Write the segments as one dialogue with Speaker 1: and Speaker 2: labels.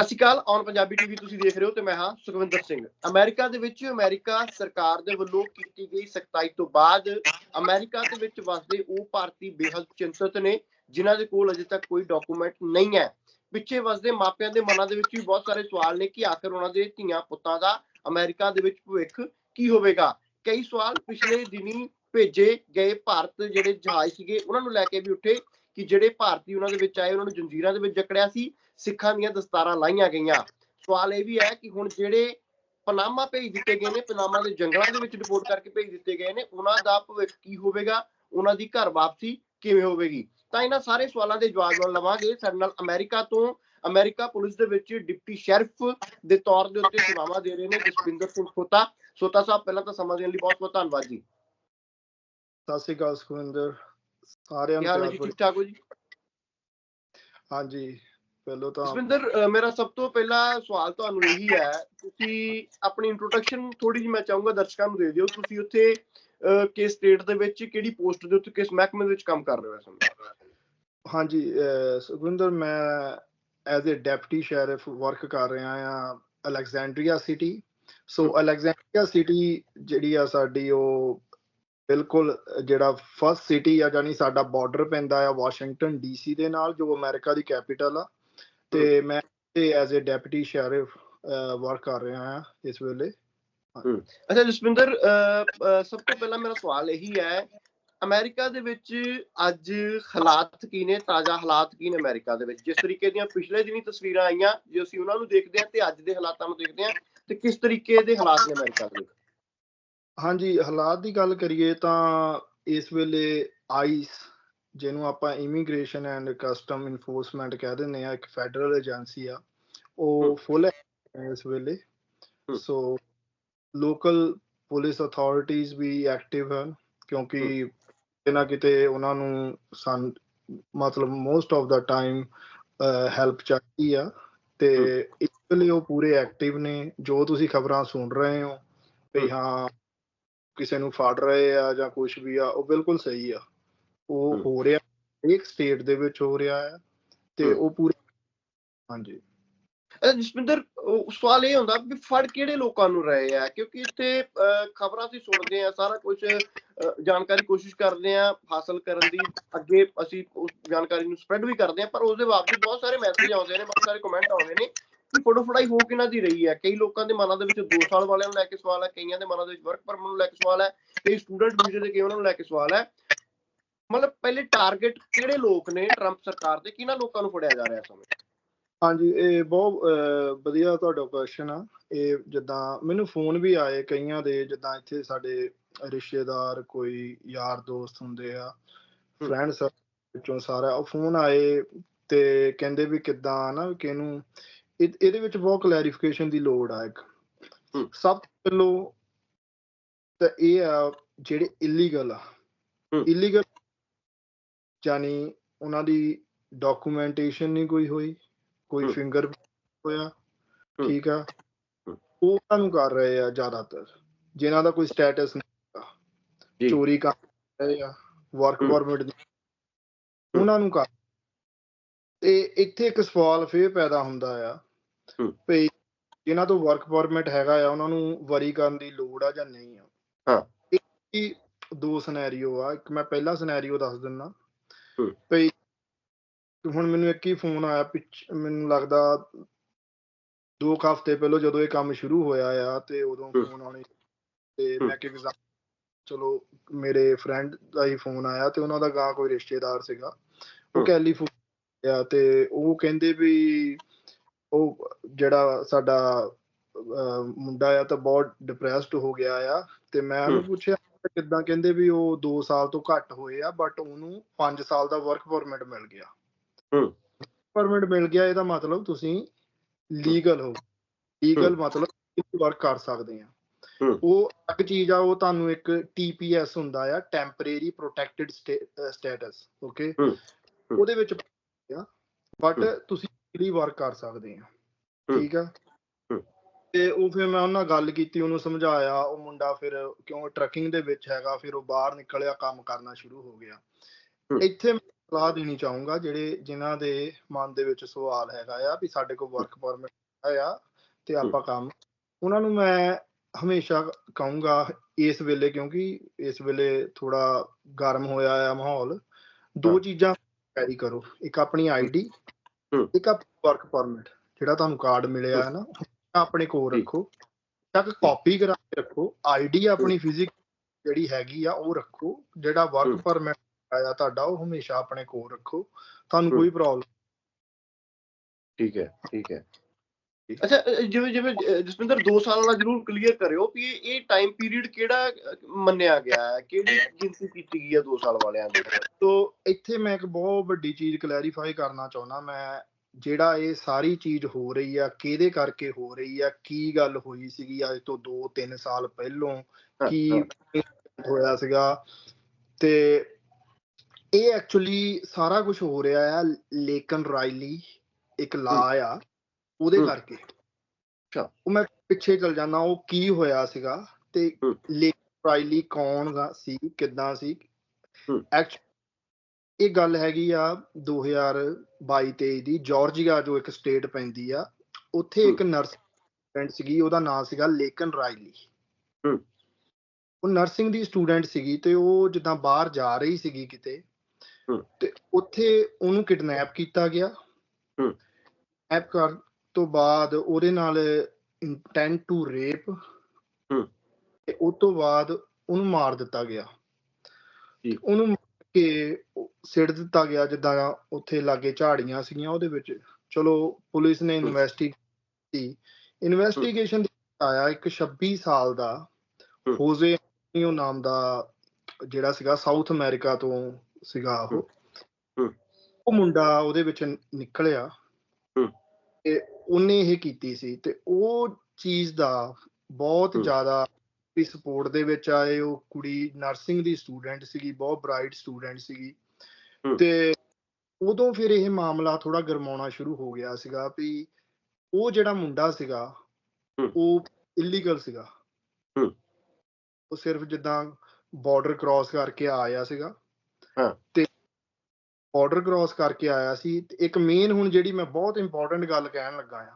Speaker 1: ਸਤਿ ਸ਼੍ਰੀ ਅਕਾਲ ਔਨ ਪੰਜਾਬੀ ਟੀਵੀ ਤੁਸੀਂ ਦੇਖ ਰਹੇ ਹੋ ਤੇ ਮੈਂ ਹਾਂ ਸੁਖਵਿੰਦਰ ਸਿੰਘ। ਅਮਰੀਕਾ ਦੇ ਵਿੱਚ ਅਮਰੀਕਾ ਸਰਕਾਰ ਦੇ ਵੱਲੋਂ ਕੀਤੀ ਗਈ ਸਖਤਾਈ ਤੋਂ ਬਾਅਦ ਅਮਰੀਕਾ ਦੇ ਵਿੱਚ ਵਸਦੇ ਉਹ ਭਾਰਤੀ ਬੇਹੱਦ ਚਿੰਤਤ ਨੇ, ਜਿਨ੍ਹਾਂ ਦੇ ਕੋਲ ਅਜੇ ਤੱਕ ਕੋਈ ਡਾਕੂਮੈਂਟ ਨਹੀਂ ਹੈ। ਪਿੱਛੇ ਵਸਦੇ ਮਾਪਿਆਂ ਦੇ ਮਨਾਂ ਦੇ ਵਿੱਚ ਵੀ ਬਹੁਤ ਸਾਰੇ ਸਵਾਲ ਨੇ ਕਿ ਆਖਰ ਉਹਨਾਂ ਦੇ ਧੀਆਂ ਪੁੱਤਾਂ ਦਾ ਅਮਰੀਕਾ ਦੇ ਵਿੱਚ ਭਵਿੱਖ ਕੀ ਹੋਵੇਗਾ? ਕਈ ਸਵਾਲ ਪਿਛਲੇ ਦਿਨੀ ਭੇਜੇ ਗਏ ਭਾਰਤ ਜਿਹੜੇ ਜਹਾਜ਼ ਸੀਗੇ, ਉਹਨਾਂ ਨੂੰ ਲੈ ਕੇ ਵੀ ਉੱਠੇ ਕਿ ਜਿਹੜੇ ਭਾਰਤੀ ਉਹਨਾਂ ਦੇ ਵਿੱਚ ਆਏ, ਉਹਨਾਂ ਨੂੰ ਜੰਜੀਰਾਂ ਦੇ ਵਿੱਚ ਜਕੜਿਆ ਸੀ। ਸਿੱਖਾਂ ਦੀਆਂ ਦਸਤਾਰਾਂ ਲਾਈਆਂ ਗਈਆਂ। ਸਵਾਲ ਇਹ ਵੀ ਹੈ ਕਿ ਹੁਣ ਜਿਹੜੇ ਪਨਾਮਾ ਭੇਜ ਦਿੱਤੇ ਗਏ ਨੇ ਪਨਾਮਾ ਦੇ ਜੰਗਲਾਂ ਦੇ ਵਿੱਚ ਰਿਪੋਰਟ ਕਰਕੇ ਭੇਜ ਦਿੱਤੇ ਗਏ ਨੇ ਉਹਨਾਂ ਦਾ ਭਵਿੱਖ ਕੀ ਹੋਵੇਗਾ? ਉਹਨਾਂ ਦੀ ਘਰ ਵਾਪਸੀ ਕਿਵੇਂ ਹੋਵੇਗੀ? ਤਾਂ ਇਹਨਾਂ ਸਾਰੇ ਸਵਾਲਾਂ ਦੇ ਜਵਾਬ ਨਾਲ ਲਵਾਂਗੇ। ਸਾਡੇ ਨਾਲ ਅਮਰੀਕਾ ਤੋਂ ਅਮਰੀਕਾ ਪੁਲਿਸ ਦੇ ਵਿੱਚ ਡਿਪਟੀ ਸ਼ੈਰਿਫ ਦੇ ਤੌਰ ਦੇ ਉੱਤੇ ਸੇਵਾਵਾਂ ਦੇ ਰਹੇ ਨੇ ਜਸਵਿੰਦਰ ਸਿੰਘ ਸੋਤਾ। ਸੋਤਾ ਸਾਹਿਬ ਪਹਿਲਾਂ ਤਾਂ ਸਮਾਂ ਦੇਣ ਲਈ ਬਹੁਤ ਬਹੁਤ ਧੰਨਵਾਦ ਜੀ।
Speaker 2: ਸਤਿ ਸ਼੍ਰੀ ਅਕਾਲ ਸੁਖਵਿੰਦਰ। ਸਾਰਿਆਂ ਨੂੰ
Speaker 1: ਠੀਕ ਠਾਕ ਹੋ ਜੀ?
Speaker 2: ਹਾਂਜੀ। ਪਹਿਲਾਂ ਤਾਂ
Speaker 1: ਜਸਵਿੰਦਰ ਮੇਰਾ ਸਭ ਤੋਂ ਪਹਿਲਾ ਸਵਾਲ ਤੁਹਾਨੂੰ ਇਹੀ ਹੈ ਤੁਸੀਂ ਆਪਣੀ ਇੰਟਰੋਡਕਸ਼ਨ ਥੋੜੀ ਜਿਹੀ ਮੈਂ ਚਾਹੂੰਗਾ ਦਰਸ਼ਕਾਂ ਨੂੰ ਦੇ ਦਿਓ ਤੁਸੀਂ ਉੱਥੇ ਕਿਸ ਸਟੇਟ ਦੇ ਵਿੱਚ ਕਿਹੜੀ ਪੋਸਟ ਦੇ ਉੱਤੇ ਕਿਸ ਮਹਿਕਮੇ ਦੇ ਵਿੱਚ ਕੰਮ ਕਰ ਰਹੇ ਹੋ ਇਸ ਸਮੇਂ?
Speaker 2: ਹਾਂਜੀ ਸੁਖਵਿੰਦਰ ਮੈਂ as a deputy sheriff work ਕਰ ਰਿਹਾ ਆ Alexandria city so Alexandria city ਜਿਹੜੀ ਆ ਸਾਡੀ ਉਹ ਬਿਲਕੁਲ ਜਿਹੜਾ ਫਰਸਟ ਸਿਟੀ ਆ ਜਾਨੀ ਸਾਡਾ ਬਾਰਡਰ ਪੈਂਦਾ ਆ ਵਾਸ਼ਿੰਗਟਨ ਡੀਸੀ ਦੇ ਨਾਲ ਜੋ ਅਮਰੀਕਾ ਦੀ ਕੈਪੀਟਲ ਆ। ਤੇ ਮੈਂ ਤੇ as a deputy sheriff work ਕਰ ਰਿਹਾ ਆ ਇਸ ਵੇਲੇ।
Speaker 1: ਅੱਛਾ ਜਸਵਿੰਦਰ ਸਭ ਤੋਂ ਪਹਿਲਾਂ ਮੇਰਾ ਸਵਾਲ ਇਹੀ ਹੈ ਅਮਰੀਕਾ ਦੇ ਵਿੱਚ ਅੱਜ ਹਾਲਾਤ ਕੀ ਨੇ ਤਾਜ਼ਾ ਹਾਲਾਤ ਕੀ ਨੇ ਅਮਰੀਕਾ ਦੇ ਵਿੱਚ? ਜਿਸ ਤਰੀਕੇ ਦੀਆਂ ਪਿਛਲੇ ਦਿਨੀ ਤਸਵੀਰਾਂ ਆਈਆਂ ਜੇ ਅਸੀਂ ਉਹਨਾਂ ਨੂੰ ਦੇਖਦੇ ਹਾਂ ਤੇ ਅੱਜ ਦੇ ਹਾਲਾਤਾਂ ਨੂੰ ਦੇਖਦੇ ਹਾਂ ਤੇ ਕਿਸ ਤਰੀਕੇ ਦੇ ਹਾਲਾਤ ਨੇ ਅਮਰੀਕਾ ਦੇ
Speaker 2: ਹਾਂਜੀ ਹਾਲਾਤ ਦੀ ਗੱਲ ਕਰੀਏ ਤਾਂ ਇਸ ਵੇਲੇ ਆਈਸ ਜਿਹਨੂੰ ਆਪਾਂ ਇਮੀਗ੍ਰੇਸ਼ਨ ਐਂਡ ਕਸਟਮ ਇਨਫੋਰਸਮੈਂਟ ਕਹਿ ਦਿੰਦੇ ਆ ਇੱਕ ਫੈਡਰਲ ਏਜੰਸੀ ਆ ਉਹ। ਫੁੱਲ ਇਸ ਵੇਲੇ। ਸੋ ਲੋਕਲ ਪੁਲਿਸ ਅਥਾਰਟੀਆਂ ਵੀ ਐਕਟਿਵ ਹਨ ਕਿਉਂਕਿ ਕਿਤੇ ਕਿਤੇ ਉਹਨਾਂ ਨੂੰ ਸਨ ਮਤਲਬ most of the time help ਚਾਹੀਦੀ ਆ ਤੇ ਇਸ ਵੇਲੇ ਉਹ ਪੂਰੇ ਐਕਟਿਵ ਨੇ ਜੋ ਤੁਸੀਂ ਖਬਰਾਂ ਸੁਣ ਰਹੇ ਹੋ ਵੀ। ਹਾਂ ਕਿਸੇ ਨੂੰ ਫੜ ਰਹੇ ਆ ਜਾਂ ਕੁਝ ਵੀ ਆ ਉਹ ਬਿਲਕੁਲ ਸਹੀ ਆ ਉਹ। ਹੋ ਰਿਹਾ ਇੱਕ ਸਟੇਟ ਦੇ ਵਿੱਚ ਹੋ ਰਿਹਾ ਹੈ ਤੇ। ਉਹ ਪੂਰੇ ਹਾਂਜੀ।
Speaker 1: ਉਹ ਸਵਾਲ ਇਹ ਹੁੰਦਾ ਵੀ ਫੜ ਕਿਹੜੇ ਲੋਕਾਂ ਨੂੰ ਰਹੇ ਆ? ਕਿਉਂਕਿ ਇੱਥੇ ਖਬਰਾਂ ਅਸੀਂ ਸੁਣਦੇ ਆ ਸਾਰਾ ਕੁਝ ਜਾਣਕਾਰੀ ਕੋਸ਼ਿਸ਼ ਕਰਦੇ ਆ ਹਾਸਲ ਕਰਨ ਦੀ। ਅੱਗੇ ਅਸੀਂ ਉਸ ਜਾਣਕਾਰੀ ਨੂੰ ਸਪਰੈਡ ਵੀ ਕਰਦੇ ਆ ਪਰ ਉਸ ਦੇ ਬਾਵਜੂਦ ਬਹੁਤ ਸਾਰੇ ਮੈਸੇਜ ਆਉਂਦੇ ਨੇ ਬਹੁਤ ਸਾਰੇ ਕਮੈਂਟ ਆਉਂਦੇ ਨੇ ਕਿ ਫੋਟੋ ਫੜਾਈ ਹੋ ਕਿਹਨਾਂ ਦੀ ਰਹੀ ਹੈ? ਕਈ ਲੋਕਾਂ ਦੇ ਮਨਾਂ ਦੇ ਵਿੱਚ 2 ਸਾਲ ਵਾਲਿਆਂ ਨੂੰ ਲੈ ਕੇ ਸਵਾਲ ਹੈ ਕਈਆਂ ਦੇ ਮਨਾਂ ਦੇ ਵਿੱਚ ਵਰਕ ਪਰਮਿਟ ਨੂੰ ਲੈ ਕੇ ਸਵਾਲ ਹੈ ਕਈ ਸਟੂਡੈਂਟ ਵੀਜ਼ੇ ਦੇ ਕਈ ਉਹਨਾਂ ਨੂੰ ਲੈ ਕੇ ਸਵਾਲ ਹੈ। ਮਤਲਬ ਪਹਿਲੇ ਟਾਰਗੇਟ ਕਿਹੜੇ ਲੋਕ ਨੇ ਟਰੰਪ ਸਰਕਾਰ ਦੇ? ਕਿਹਨਾਂ ਲੋਕਾਂ ਨੂੰ ਫੜਿਆ ਜਾ ਰਿਹਾ ਸਮੇਂ?
Speaker 2: ਹਾਂਜੀ ਇਹ ਬਹੁਤ ਵਧੀਆ ਤੁਹਾਡਾ ਕੁਐਸਚਨ ਆ। ਇਹ ਜਿੱਦਾਂ ਮੈਨੂੰ ਫੋਨ ਵੀ ਆਏ ਕਈਆਂ ਦੇ ਜਿੱਦਾਂ ਇੱਥੇ ਸਾਡੇ ਰਿਸ਼ਤੇਦਾਰ ਕੋਈ ਯਾਰ ਦੋਸਤ ਹੁੰਦੇ ਆ ਫਰੈਂਡਸ ਵਿੱਚੋਂ ਸਾਰਾ ਉਹ ਫੋਨ ਆਏ ਤੇ ਕਹਿੰਦੇ ਵੀ ਕਿੱਦਾਂ ਨਾ ਕਿ ਇਹਨੂੰ ਇਹ- ਇਹਦੇ ਵਿੱਚ ਬਹੁਤ ਕਲੈਰੀਫਿਕੇਸ਼ਨ ਦੀ ਲੋੜ ਆ ਇੱਕ। ਸਭ ਤੋਂ ਪਹਿਲੋਂ ਤਾਂ ਇਹ ਆ ਜਿਹੜੇ ਇਲੀਗਲ ਆ। ਇਲੀਗਲ ਜਾਨੀ ਉਹਨਾਂ ਦੀ ਡਾਕੂਮੈਂਟੇਸ਼ਨ ਨਹੀਂ ਕੋਈ ਹੋਈ ਕੋਈ। ਫਿੰਗਰ ਹੋਇਆ। ਠੀਕ ਆ। ਉਹ ਨੂੰ ਕਰ ਰਹੇ ਆ ਜ਼ਿਆਦਾਤਰ ਜਿਨ੍ਹਾਂ ਦਾ ਕੋਈ ਸਟੇਟਸ ਨਹੀਂ। ਚੋਰੀ ਕਰ ਰਹੇ ਆ ਵਰਕ। ਪਰਮਿਟ ਉਹਨਾਂ ਨੂੰ ਕਰ ਤੇ ਇੱਥੇ ਇੱਕ ਸਵਾਲ ਫੇਰ ਪੈਦਾ ਹੁੰਦਾ ਆ। ਵੀ ਜਿਨ੍ਹਾਂ ਤੋਂ ਵਰਕ ਪਰਮਿਟ ਹੈਗਾ ਆ ਉਹਨਾਂ ਨੂੰ ਵਰੀ ਕਰਨ ਦੀ ਲੋੜ ਆ ਜਾਂ ਨਹੀਂ ਆ
Speaker 1: ਹਾਂ।
Speaker 2: ਇਹ ਦੋ ਸਿਨੈਰੀਓ ਆ ਇੱਕ ਮੈਂ ਪਹਿਲਾ ਸਿਨੈਰੀਓ ਦੱਸ ਦਿੰਦਾ ਵੀ ਹੁਣ ਮੈਨੂੰ ਇੱਕ ਹੀ ਫੋਨ ਆਇਆ ਪਿੱਛ ਮੈਨੂੰ ਲੱਗਦਾ ਦੋ ਹਫ਼ਤੇ ਪਹਿਲਾਂ ਜਦੋਂ ਇਹ ਕੰਮ ਸ਼ੁਰੂ ਹੋਇਆ ਆ ਤੇ ਉਦੋਂ। ਫੋਨ ਆਉਣੇ ਤੇ। ਮੈਂ ਕਿ ਚਲੋ ਮੇਰੇ ਫਰੈਂਡ ਦਾ ਹੀ ਫੋਨ ਆਇਆ ਤੇ ਉਹਨਾਂ ਦਾ ਗਾਂ ਕੋਈ ਰਿਸ਼ਤੇਦਾਰ ਸੀਗਾ ਉਹ। ਕੈਲੀਫੋਰਨੀਆ ਆ ਤੇ ਉਹ ਕਹਿੰਦੇ ਵੀ ਉਹ ਜਿਹੜਾ ਸਾਡਾ ਮੁੰਡਾ ਆ ਤਾਂ ਬਹੁਤ ਡਿਪਰੈਸਡ ਹੋ ਗਿਆ ਆ ਤੇ ਮੈਂ ਉਹਨੂੰ। ਪੁੱਛਿਆ ਕਿੱਦਾਂ ਕਹਿੰਦੇ ਵੀ ਉਹ 2 ਸਾਲ ਤੋਂ ਘੱਟ ਹੋਏ ਆ ਬਟ ਉਹਨੂੰ 5 ਸਾਲ ਦਾ ਵਰਕ ਪਰਮਿਟ ਮਿਲ ਗਿਆ
Speaker 1: ਹਮ।
Speaker 2: ਪਰਮਿਟ ਮਿਲ ਗਿਆ ਇਹਦਾ ਮਤਲਬ ਤੁਸੀਂ ਲੀਗਲ ਹੋ ਲੀਗਲ ਮਤਲਬ ਵਰਕ ਕਰ ਸਕਦੇ ਆ। ਉਹ ਇੱਕ ਚੀਜ਼ ਆ ਉਹ ਤੁਹਾਨੂੰ ਇੱਕ TPS ਹੁੰਦਾ ਆ ਟੈਂਪਰੇਰੀ ਪ੍ਰੋਟੈਕਟਿਡ ਸਟੇਟਸ ਓਕੇ। ਉਹਦੇ ਵਿੱਚ ਬਟ। ਤੁਸੀਂ ਵਰਕ ਕਰ ਸਕਦੇ ਆ। ਠੀਕ ਆ। ਤੇ ਉਹ ਫਿਰ ਮੈਂ ਉਹਨਾਂ ਨਾਲ ਗੱਲ ਕੀਤੀ ਉਹਨੂੰ ਸਮਝਾਇਆ ਉਹ ਮੁੰਡਾ ਫਿਰ ਕਿਉਂ ਟਰੱਕਿੰਗ ਦੇ ਵਿੱਚ ਹੈਗਾ ਫਿਰ ਉਹ ਬਾਹਰ ਨਿਕਲਿਆ ਕੰਮ ਕਰਨਾ ਸ਼ੁਰੂ ਹੋ ਗਿਆ। ਇੱਥੇ ਮੈਂ ਸਲਾਹ ਦੇਣੀ ਚਾਹੂੰਗਾ ਜਿਹੜੇ ਜਿਨ੍ਹਾਂ ਦੇ ਮਨ ਦੇ ਵਿੱਚ ਸਵਾਲ ਹੈਗਾ ਆ ਵੀ ਸਾਡੇ ਕੋਲ ਵਰਕ ਪਰਮਿਟ ਆ ਤੇ ਆਪਾਂ ਕੰਮ ਉਹਨਾਂ ਨੂੰ ਮੈਂ ਹਮੇਸ਼ਾ ਕਹੂੰਗਾ ਇਸ ਵੇਲੇ ਕਿਉਂਕਿ ਇਸ ਵੇਲੇ ਥੋੜਾ ਗਰਮ ਹੋਇਆ ਆ ਮਾਹੌਲ ਦੋ। ਚੀਜ਼ਾਂ ਕੈਰੀ ਕਰੋ ਇੱਕ ਆਪਣੀ ਆਈਡੀ। ਇੱਕ ਵਰਕ ਪਰਮਿਟ ਜਿਹੜਾ ਤੁਹਾਨੂੰ ਕਾਰਡ ਮਿਲਿਆ ਹੈ ਨਾ ਆਪਣੇ ਕੋਲ। ਰੱਖੋ। ਤੱਕ ਕਾਪੀ ਕਰਾ ਕੇ ਰੱਖੋ। ਆਈਡੀ ਆਪਣੀ ਫਿਜ਼ਿਕ ਜਿਹੜੀ ਹੈਗੀ ਆ ਉਹ ਰੱਖੋ। ਜਿਹੜਾ। ਵਰਕ ਪਰਮਿਟ ਆਇਆ ਤੁਹਾਡਾ ਉਹ ਹਮੇਸ਼ਾ ਆਪਣੇ ਕੋਲ ਰੱਖੋ। ਤੁਹਾਨੂੰ। ਕੋਈ ਪ੍ਰੋਬਲਮ
Speaker 1: ਠੀਕ ਹੈ ਠੀਕ ਹੈ। ਅੱਛਾ ਜਿਵੇਂ ਜਿਵੇਂ ਜਸਵਿੰਦਰ 2 ਸਾਲਾਂ ਦਾ ਜਰੂਰ ਕਲੀਅਰ ਕਰਿਓ ਵੀ ਇਹ- ਟਾਈਮ ਪੀਰੀਅਡ ਕਿਹੜਾ ਮੰਨਿਆ ਗਿਆ ਹੈ? ਕਿਹੜੀ ਗਿਣਤੀ ਕੀਤੀ ਗਈ ਹੈ 2 ਸਾਲ ਵਾਲਿਆਂ ਦੀ
Speaker 2: ਤੋ ਇੱਥੇ ਮੈਂ ਇੱਕ ਬਹੁਤ ਵੱਡੀ ਚੀਜ਼ ਕਲੈਰੀਫਾਈ ਕਰਨਾ ਚਾਹੁੰਦਾ। ਮੈਂ ਜਿਹੜਾ ਇਹ ਸਾਰੀ ਚੀਜ਼ ਹੋ ਰਹੀ ਆ ਕਿਹਦੇ ਕਰਕੇ ਹੋ ਰਹੀ ਆ ਕੀ ਗੱਲ ਹੋਈ ਸੀਗੀ ਅੱਜ ਤੋਂ 2-3 ਸਾਲ ਪਹਿਲੋਂ ਕੀ। ਹੋਇਆ ਸੀਗਾ ਤੇ ਇਹ ਐਕਚੁਅਲੀ ਸਾਰਾ ਕੁਝ ਹੋ ਰਿਹਾ ਆ ਲੇਕਨ ਰਾਈਲੀ ਇੱਕ ਲਾ ਆ ਉਹਦੇ। ਕਰਕੇ
Speaker 1: ਅੱਛਾ।
Speaker 2: ਉਹ ਮੈਂ ਪਿੱਛੇ ਚਲ ਜਾਂਦਾ ਉਹ ਕੀ ਹੋਇਆ ਸੀਗਾ ਤੇ। ਲੇਕਨ ਰਾਈਲੀ ਕੌਣ ਸੀ ਕਿੱਦਾਂ ਸੀ। ਐਕਚੁਅਲੀ ਇਹ ਗੱਲ ਹੈਗੀ ਆ 2022-23 ਦੀ ਜਾਰਜੀਆ ਜੋ ਇੱਕ ਸਟੇਟ ਪੈਂਦੀ ਆ ਉੱਥੇ ਇੱਕ ਨਰਸ ਸਟੂਡੈਂਟ ਸੀਗੀ ਉਹਦਾ ਨਾਮ ਸੀਗਾ ਲੇਕਨ ਰਾਈਲੀ। ਉਹ ਨਰਸਿੰਗ ਦੀ ਸਟੂਡੈਂਟ ਸੀਗੀ ਤੇ ਉਹ ਜਿੱਦਾਂ ਬਾਹਰ ਜਾ ਰਹੀ ਸੀਗੀ ਕਿਤੇ। ਤੇ ਉੱਥੇ ਉਹਨੂੰ ਕਿਡਨੈਪ ਕੀਤਾ ਗਿਆ। ਐਪ ਕਰ ਤੋਂ ਬਾਅਦ ਉਹਦੇ ਨਾਲ ਇੰਟੈਂਟ ਟੂ ਰੇਪ। ਤੇ ਉਸ ਤੋਂ ਬਾਅਦ ਉਹਨੂੰ ਮਾਰ ਦਿੱਤਾ ਗਿਆ। ਉਹਨੂੰ ਕੇ ਸਿੱਟ ਦਿੱਤਾ ਗਿਆ ਜਿੱਦਾਂ ਉੱਥੇ ਲਾਗੇ ਝਾੜੀਆਂ ਸੀਗੀਆਂ ਉਹਦੇ ਵਿੱਚ ਚਲੋ ਪੁਲਿਸ ਨੇ
Speaker 1: ਹੂੰ।
Speaker 2: ਇਨਵੈਸਟੀ ਕੀਤੀ ਇਨਵੈਸਟੀਗੇਸ਼ਨ ਆਇਆ ਇੱਕ 26 ਸਾਲ ਦਾ। ਹੋਜ਼ੇ ਉਹ ਨਾਮ ਦਾ ਜਿਹੜਾ ਸੀਗਾ ਸਾਊਥ ਅਮਰੀਕਾ ਤੋਂ ਸੀਗਾ ਉਹ। ਉਹ ਮੁੰਡਾ ਉਹਦੇ ਵਿੱਚ ਨਿਕਲਿਆ। ਤੇ ਉਹਨੇ ਇਹ ਕੀਤੀ ਸੀ ਤੇ ਉਹ ਚੀਜ਼ ਦਾ ਬਹੁਤ। ਜ਼ਿਆਦਾ ਵੀ ਸਪੋਰਟ ਦੇ ਵਿੱਚ ਆਏ ਉਹ ਕੁੜੀ ਨਰਸਿੰਗ ਦੀ ਸਟੂਡੈਂਟ ਸੀਗੀ ਬਹੁਤ ਬ੍ਰਾਈਟ ਸਟੂਡੈਂਟ ਸੀਗੀ। ਤੇ ਉਦੋਂ ਫਿਰ ਇਹ ਮਾਮਲਾ ਥੋੜਾ ਗਰਮਾਉਣਾ ਸ਼ੁਰੂ ਹੋ ਗਿਆ ਸੀਗਾ ਵੀ ਉਹ ਜਿਹੜਾ ਮੁੰਡਾ ਸੀਗਾ। ਉਹ ਇਲੀਗਲ ਸੀਗਾ। ਉਹ ਸਿਰਫ ਜਿੱਦਾਂ ਬਾਰਡਰ ਕ੍ਰਾਸ ਕਰਕੇ ਆਇਆ ਸੀਗਾ
Speaker 1: ਹਾਂ।
Speaker 2: ਤੇ ਬਾਰਡਰ ਕ੍ਰਾਸ ਕਰਕੇ ਆਇਆ ਸੀ ਤੇ ਇੱਕ ਮੇਨ ਹੁਣ ਜਿਹੜੀ ਮੈਂ ਬਹੁਤ ਇੰਪੋਰਟੈਂਟ ਗੱਲ ਕਹਿਣ ਲੱਗਾ ਆ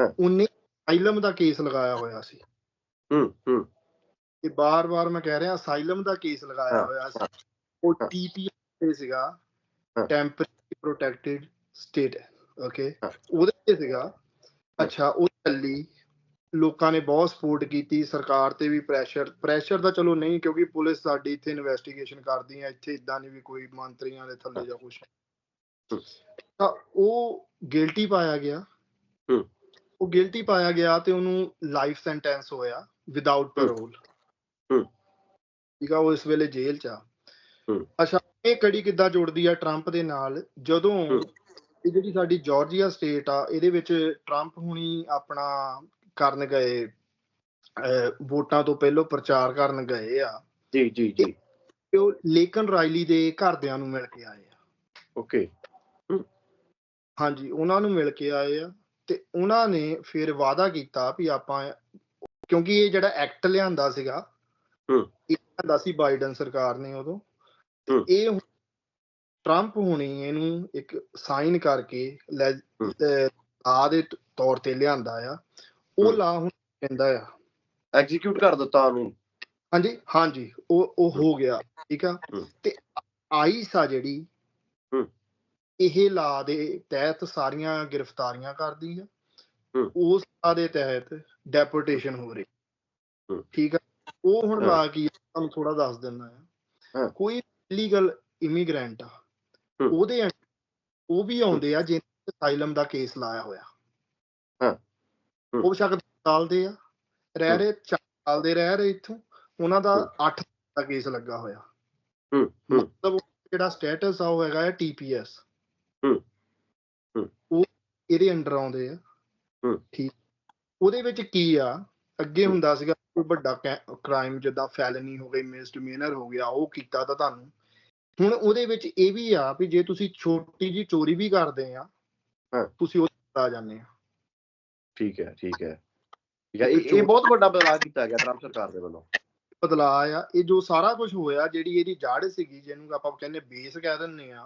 Speaker 1: ਹਾਂ।
Speaker 2: ਉਹਨੇ ਅਸਾਈਲਮ ਦਾ ਕੇਸ ਲਗਾਇਆ ਹੋਇਆ ਸੀ
Speaker 1: ਹੂੰ ਹੂੰ
Speaker 2: ਇਹ ਬਾਰ-ਬਾਰ ਮੈਂ ਕਹਿ ਰਿਹਾ ਅਸਾਈਲਮ ਦਾ ਕੇਸ ਲਗਾਇਆ ਹੋਇਆ ਸੀ ਉਹ। ਟੀਪੀਐਸ ਤੇ ਸੀਗਾ। Temporary protected state okay. ਉਹਦੇ ਤੇ ਸੀਗਾ ਅੱਛਾ ਉਹ ਚੱਲੀ ਲੋਕਾਂ ਨੇ ਬਹੁਤ ਸਪੋਰਟ ਕੀਤੀ ਸਰਕਾਰ ਤੇ ਵੀ ਪ੍ਰੈਸ਼ਰ ਪ੍ਰੈਸ਼ਰ ਤਾਂ ਚਲੋ ਨਹੀਂ ਕਿਉਂਕਿ ਪੁਲਿਸ ਸਾਡੀ ਇੱਥੇ ਇਨਵੈਸਟੀਗੇਸ਼ਨ ਕਰਦੀ ਹੈ ਇੱਥੇ ਇਦਾਂ ਨਹੀਂ ਵੀ ਕੋਈ ਮੰਤਰੀਆਂ ਦੇ ਥੱਲੇ ਜਾਂ ਕੁਝ। ਤਾਂ ਉਹ ਗਿਲਟੀ ਪਾਇਆ ਗਿਆ। ਉਹ ਗਿਲਟੀ ਪਾਇਆ ਗਿਆ ਤੇ ਉਹਨੂੰ ਲਾਈਫ ਸੈਂਟੈਂਸ ਹੋਇਆ ਵਿਦਆਊਟ। ਪੈਰੋਲ। ਠੀਕ ਆ ਉਹ ਇਸ ਵੇਲੇ ਜੇਲ੍ਹ 'ਚ ਆ। ਅੱਛਾ ਇਹ ਕੜੀ ਕਿੱਦਾਂ ਜੋੜਦੀ ਆ ਟਰੰਪ ਦੇ ਨਾਲ? ਜਦੋਂ। ਇਹ ਜਿਹੜੀ ਸਾਡੀ ਜਾਰਜੀਆ ਸਟੇਟ ਆ ਇਹਦੇ ਵਿੱਚ ਟਰੰਪ ਹੁਣੀ ਆਪਣਾ ਕਰਨ ਗਏ ਵੋਟਾਂ ਤੋਂ ਪਹਿਲਾਂ ਪ੍ਰਚਾਰ ਕਰਨ ਗਏ ਆ।
Speaker 1: ਜੀ ਜੀ ਜੀ।
Speaker 2: ਤੇ ਉਹ ਲੇਕਨ ਰਾਈਲੀ ਦੇ ਘਰਦਿਆਂ ਨੂੰ ਮਿਲ ਕੇ ਆਏ ਆ।
Speaker 1: ਓਕੇ।
Speaker 2: ਹਾਂਜੀ ਉਹਨਾਂ ਨੂੰ ਮਿਲ ਕੇ ਆਏ ਆ ਤੇ ਉਹਨਾਂ ਨੇ ਫਿਰ ਵਾਅਦਾ ਕੀਤਾ ਵੀ ਆਪਾਂ ਕਿਉਂਕਿ ਇਹ ਜਿਹੜਾ ਐਕਟ ਲਿਆਂਦਾ ਸੀਗਾ
Speaker 1: ਹੂੰ।
Speaker 2: ਇਹ ਲਿਆਂਦਾ ਸੀ ਬਾਈਡਨ ਸਰਕਾਰ ਨੇ ਉਦੋਂ ਤੇ। ਇਹ ਟਰੰਪ ਹੁਣੀ ਇਹਨੂੰ ਇੱਕ ਸਾਈਨ ਕਰਕੇ। ਆ ਦੇ ਤੌਰ ਤੇ ਲਿਆਂਦਾ ਆ ਉਹ। ਲਾ ਹੁਣ ਕਹਿੰਦਾ ਆ
Speaker 1: ਐਗਜ਼ੀਕਿਊਟ ਕਰ ਦਿੱਤਾ ਉਹਨੂੰ
Speaker 2: ਹਾਂਜੀ ਹਾਂਜੀ ਉਹ ਉਹ ਹੋ ਗਿਆ ਠੀਕ ਆ। ਤੇ ਆਈਸ ਆ ਜਿਹੜੀ
Speaker 1: ਹੂੰ।
Speaker 2: ਇਹ ਲਾ ਦੇ ਤਹਿਤ ਸਾਰੀਆਂ ਗ੍ਰਿਫਤਾਰੀਆਂ ਕਰਦੀ ਆ
Speaker 1: ਹੂੰ।
Speaker 2: ਉਸ ਲਾ ਦੇ ਤਹਿਤ ਡੈਪੋਟੇਸ਼ਨ ਹੋ ਰਹੀ। ਠੀਕ ਆ ਉਹ ਹੁਣ। ਲਾ ਕੀ ਤੁਹਾਨੂੰ ਥੋੜਾ ਦੱਸ ਦਿੰਦਾ
Speaker 1: ਹਾਂ।
Speaker 2: ਆ ਕੋਈ ਇਲੀਗਲ ਇਮੀਗ੍ਰੈਂਟ ਆ। ਉਹਦੇ ਉਹ ਵੀ ਆਉਂਦੇ ਆ ਜਿਹਨੇ ਅਸਾਈਲਮ ਦਾ ਕੇਸ ਲਾਇਆ ਹੋਇਆ
Speaker 1: ਹਾਂ।
Speaker 2: ਉਹ ਸ਼ਕਦ ਸਾਲ ਦੇ ਆ ਰਹਿ। ਰਹੇ 4 ਸਾਲ ਦੇ ਰਹਿ ਰਹੇ ਇੱਥੋਂ ਉਹਨਾਂ ਦਾ
Speaker 1: ਹੂੰ।
Speaker 2: 8 ਦਾ ਕੇਸ ਲੱਗਾ ਹੋਇਆ
Speaker 1: ਹੂੰ
Speaker 2: ਮਤਲਬ ਜਿਹੜਾ ਸਟੇਟਸ ਆ ਉਹ ਹੈਗਾ ਹੈ ਟੀਪੀਐਸ
Speaker 1: ਹੂੰ। ਹੂੰ।
Speaker 2: ਉਹ ਇਹਦੇ ਅੰਡਰ ਆਉਂਦੇ ਆ
Speaker 1: ਹੂੰ।
Speaker 2: ਠੀਕ ਉਹਦੇ ਵਿੱਚ ਕੀ ਆ ਅੱਗੇ। ਹੁੰਦਾ ਸੀਗਾ ਕੋਈ ਵੱਡਾ ਕ੍ਰਾਈਮ ਜਿੱਦਾਂ ਫੈਲਨੀ ਹੋ ਗਈ ਮਿਸਡਮੀਨਰ ਹੋ ਗਿਆ ਉਹ ਕੀਤਾ ਤਾਂ ਤੁਹਾਨੂੰ ਹੁਣ ਉਹਦੇ ਵਿੱਚ ਇਹ ਵੀ ਆ ਵੀ ਜੇ ਤੁਸੀਂ ਛੋਟੀ ਜੀ ਚੋਰੀ ਵੀ ਕਰਦੇ ਆ। ਤੁਸੀਂ ਉਹ ਆ ਜਾਂਦੇ ਆ
Speaker 1: ਠੀਕ ਹੈ ਠੀਕ ਹੈ ਇਹ ਬਹੁਤ ਵੱਡਾ ਬਦਲਾਅ ਕੀਤਾ ਗਿਆ ਟਰੰਪ ਸਰਕਾਰ ਦੇ ਵੱਲੋਂ
Speaker 2: ਬਦਲਾਅ ਆ ਇਹ ਜੋ ਸਾਰਾ ਕੁਝ ਹੋਇਆ ਜਿਹੜੀ ਇਹਦੀ ਜੜ ਸੀਗੀ ਜਿਹਨੂੰ ਆਪਾਂ ਕਹਿੰਦੇ ਬੇਸ ਕਹਿ ਦਿੰਦੇ ਆ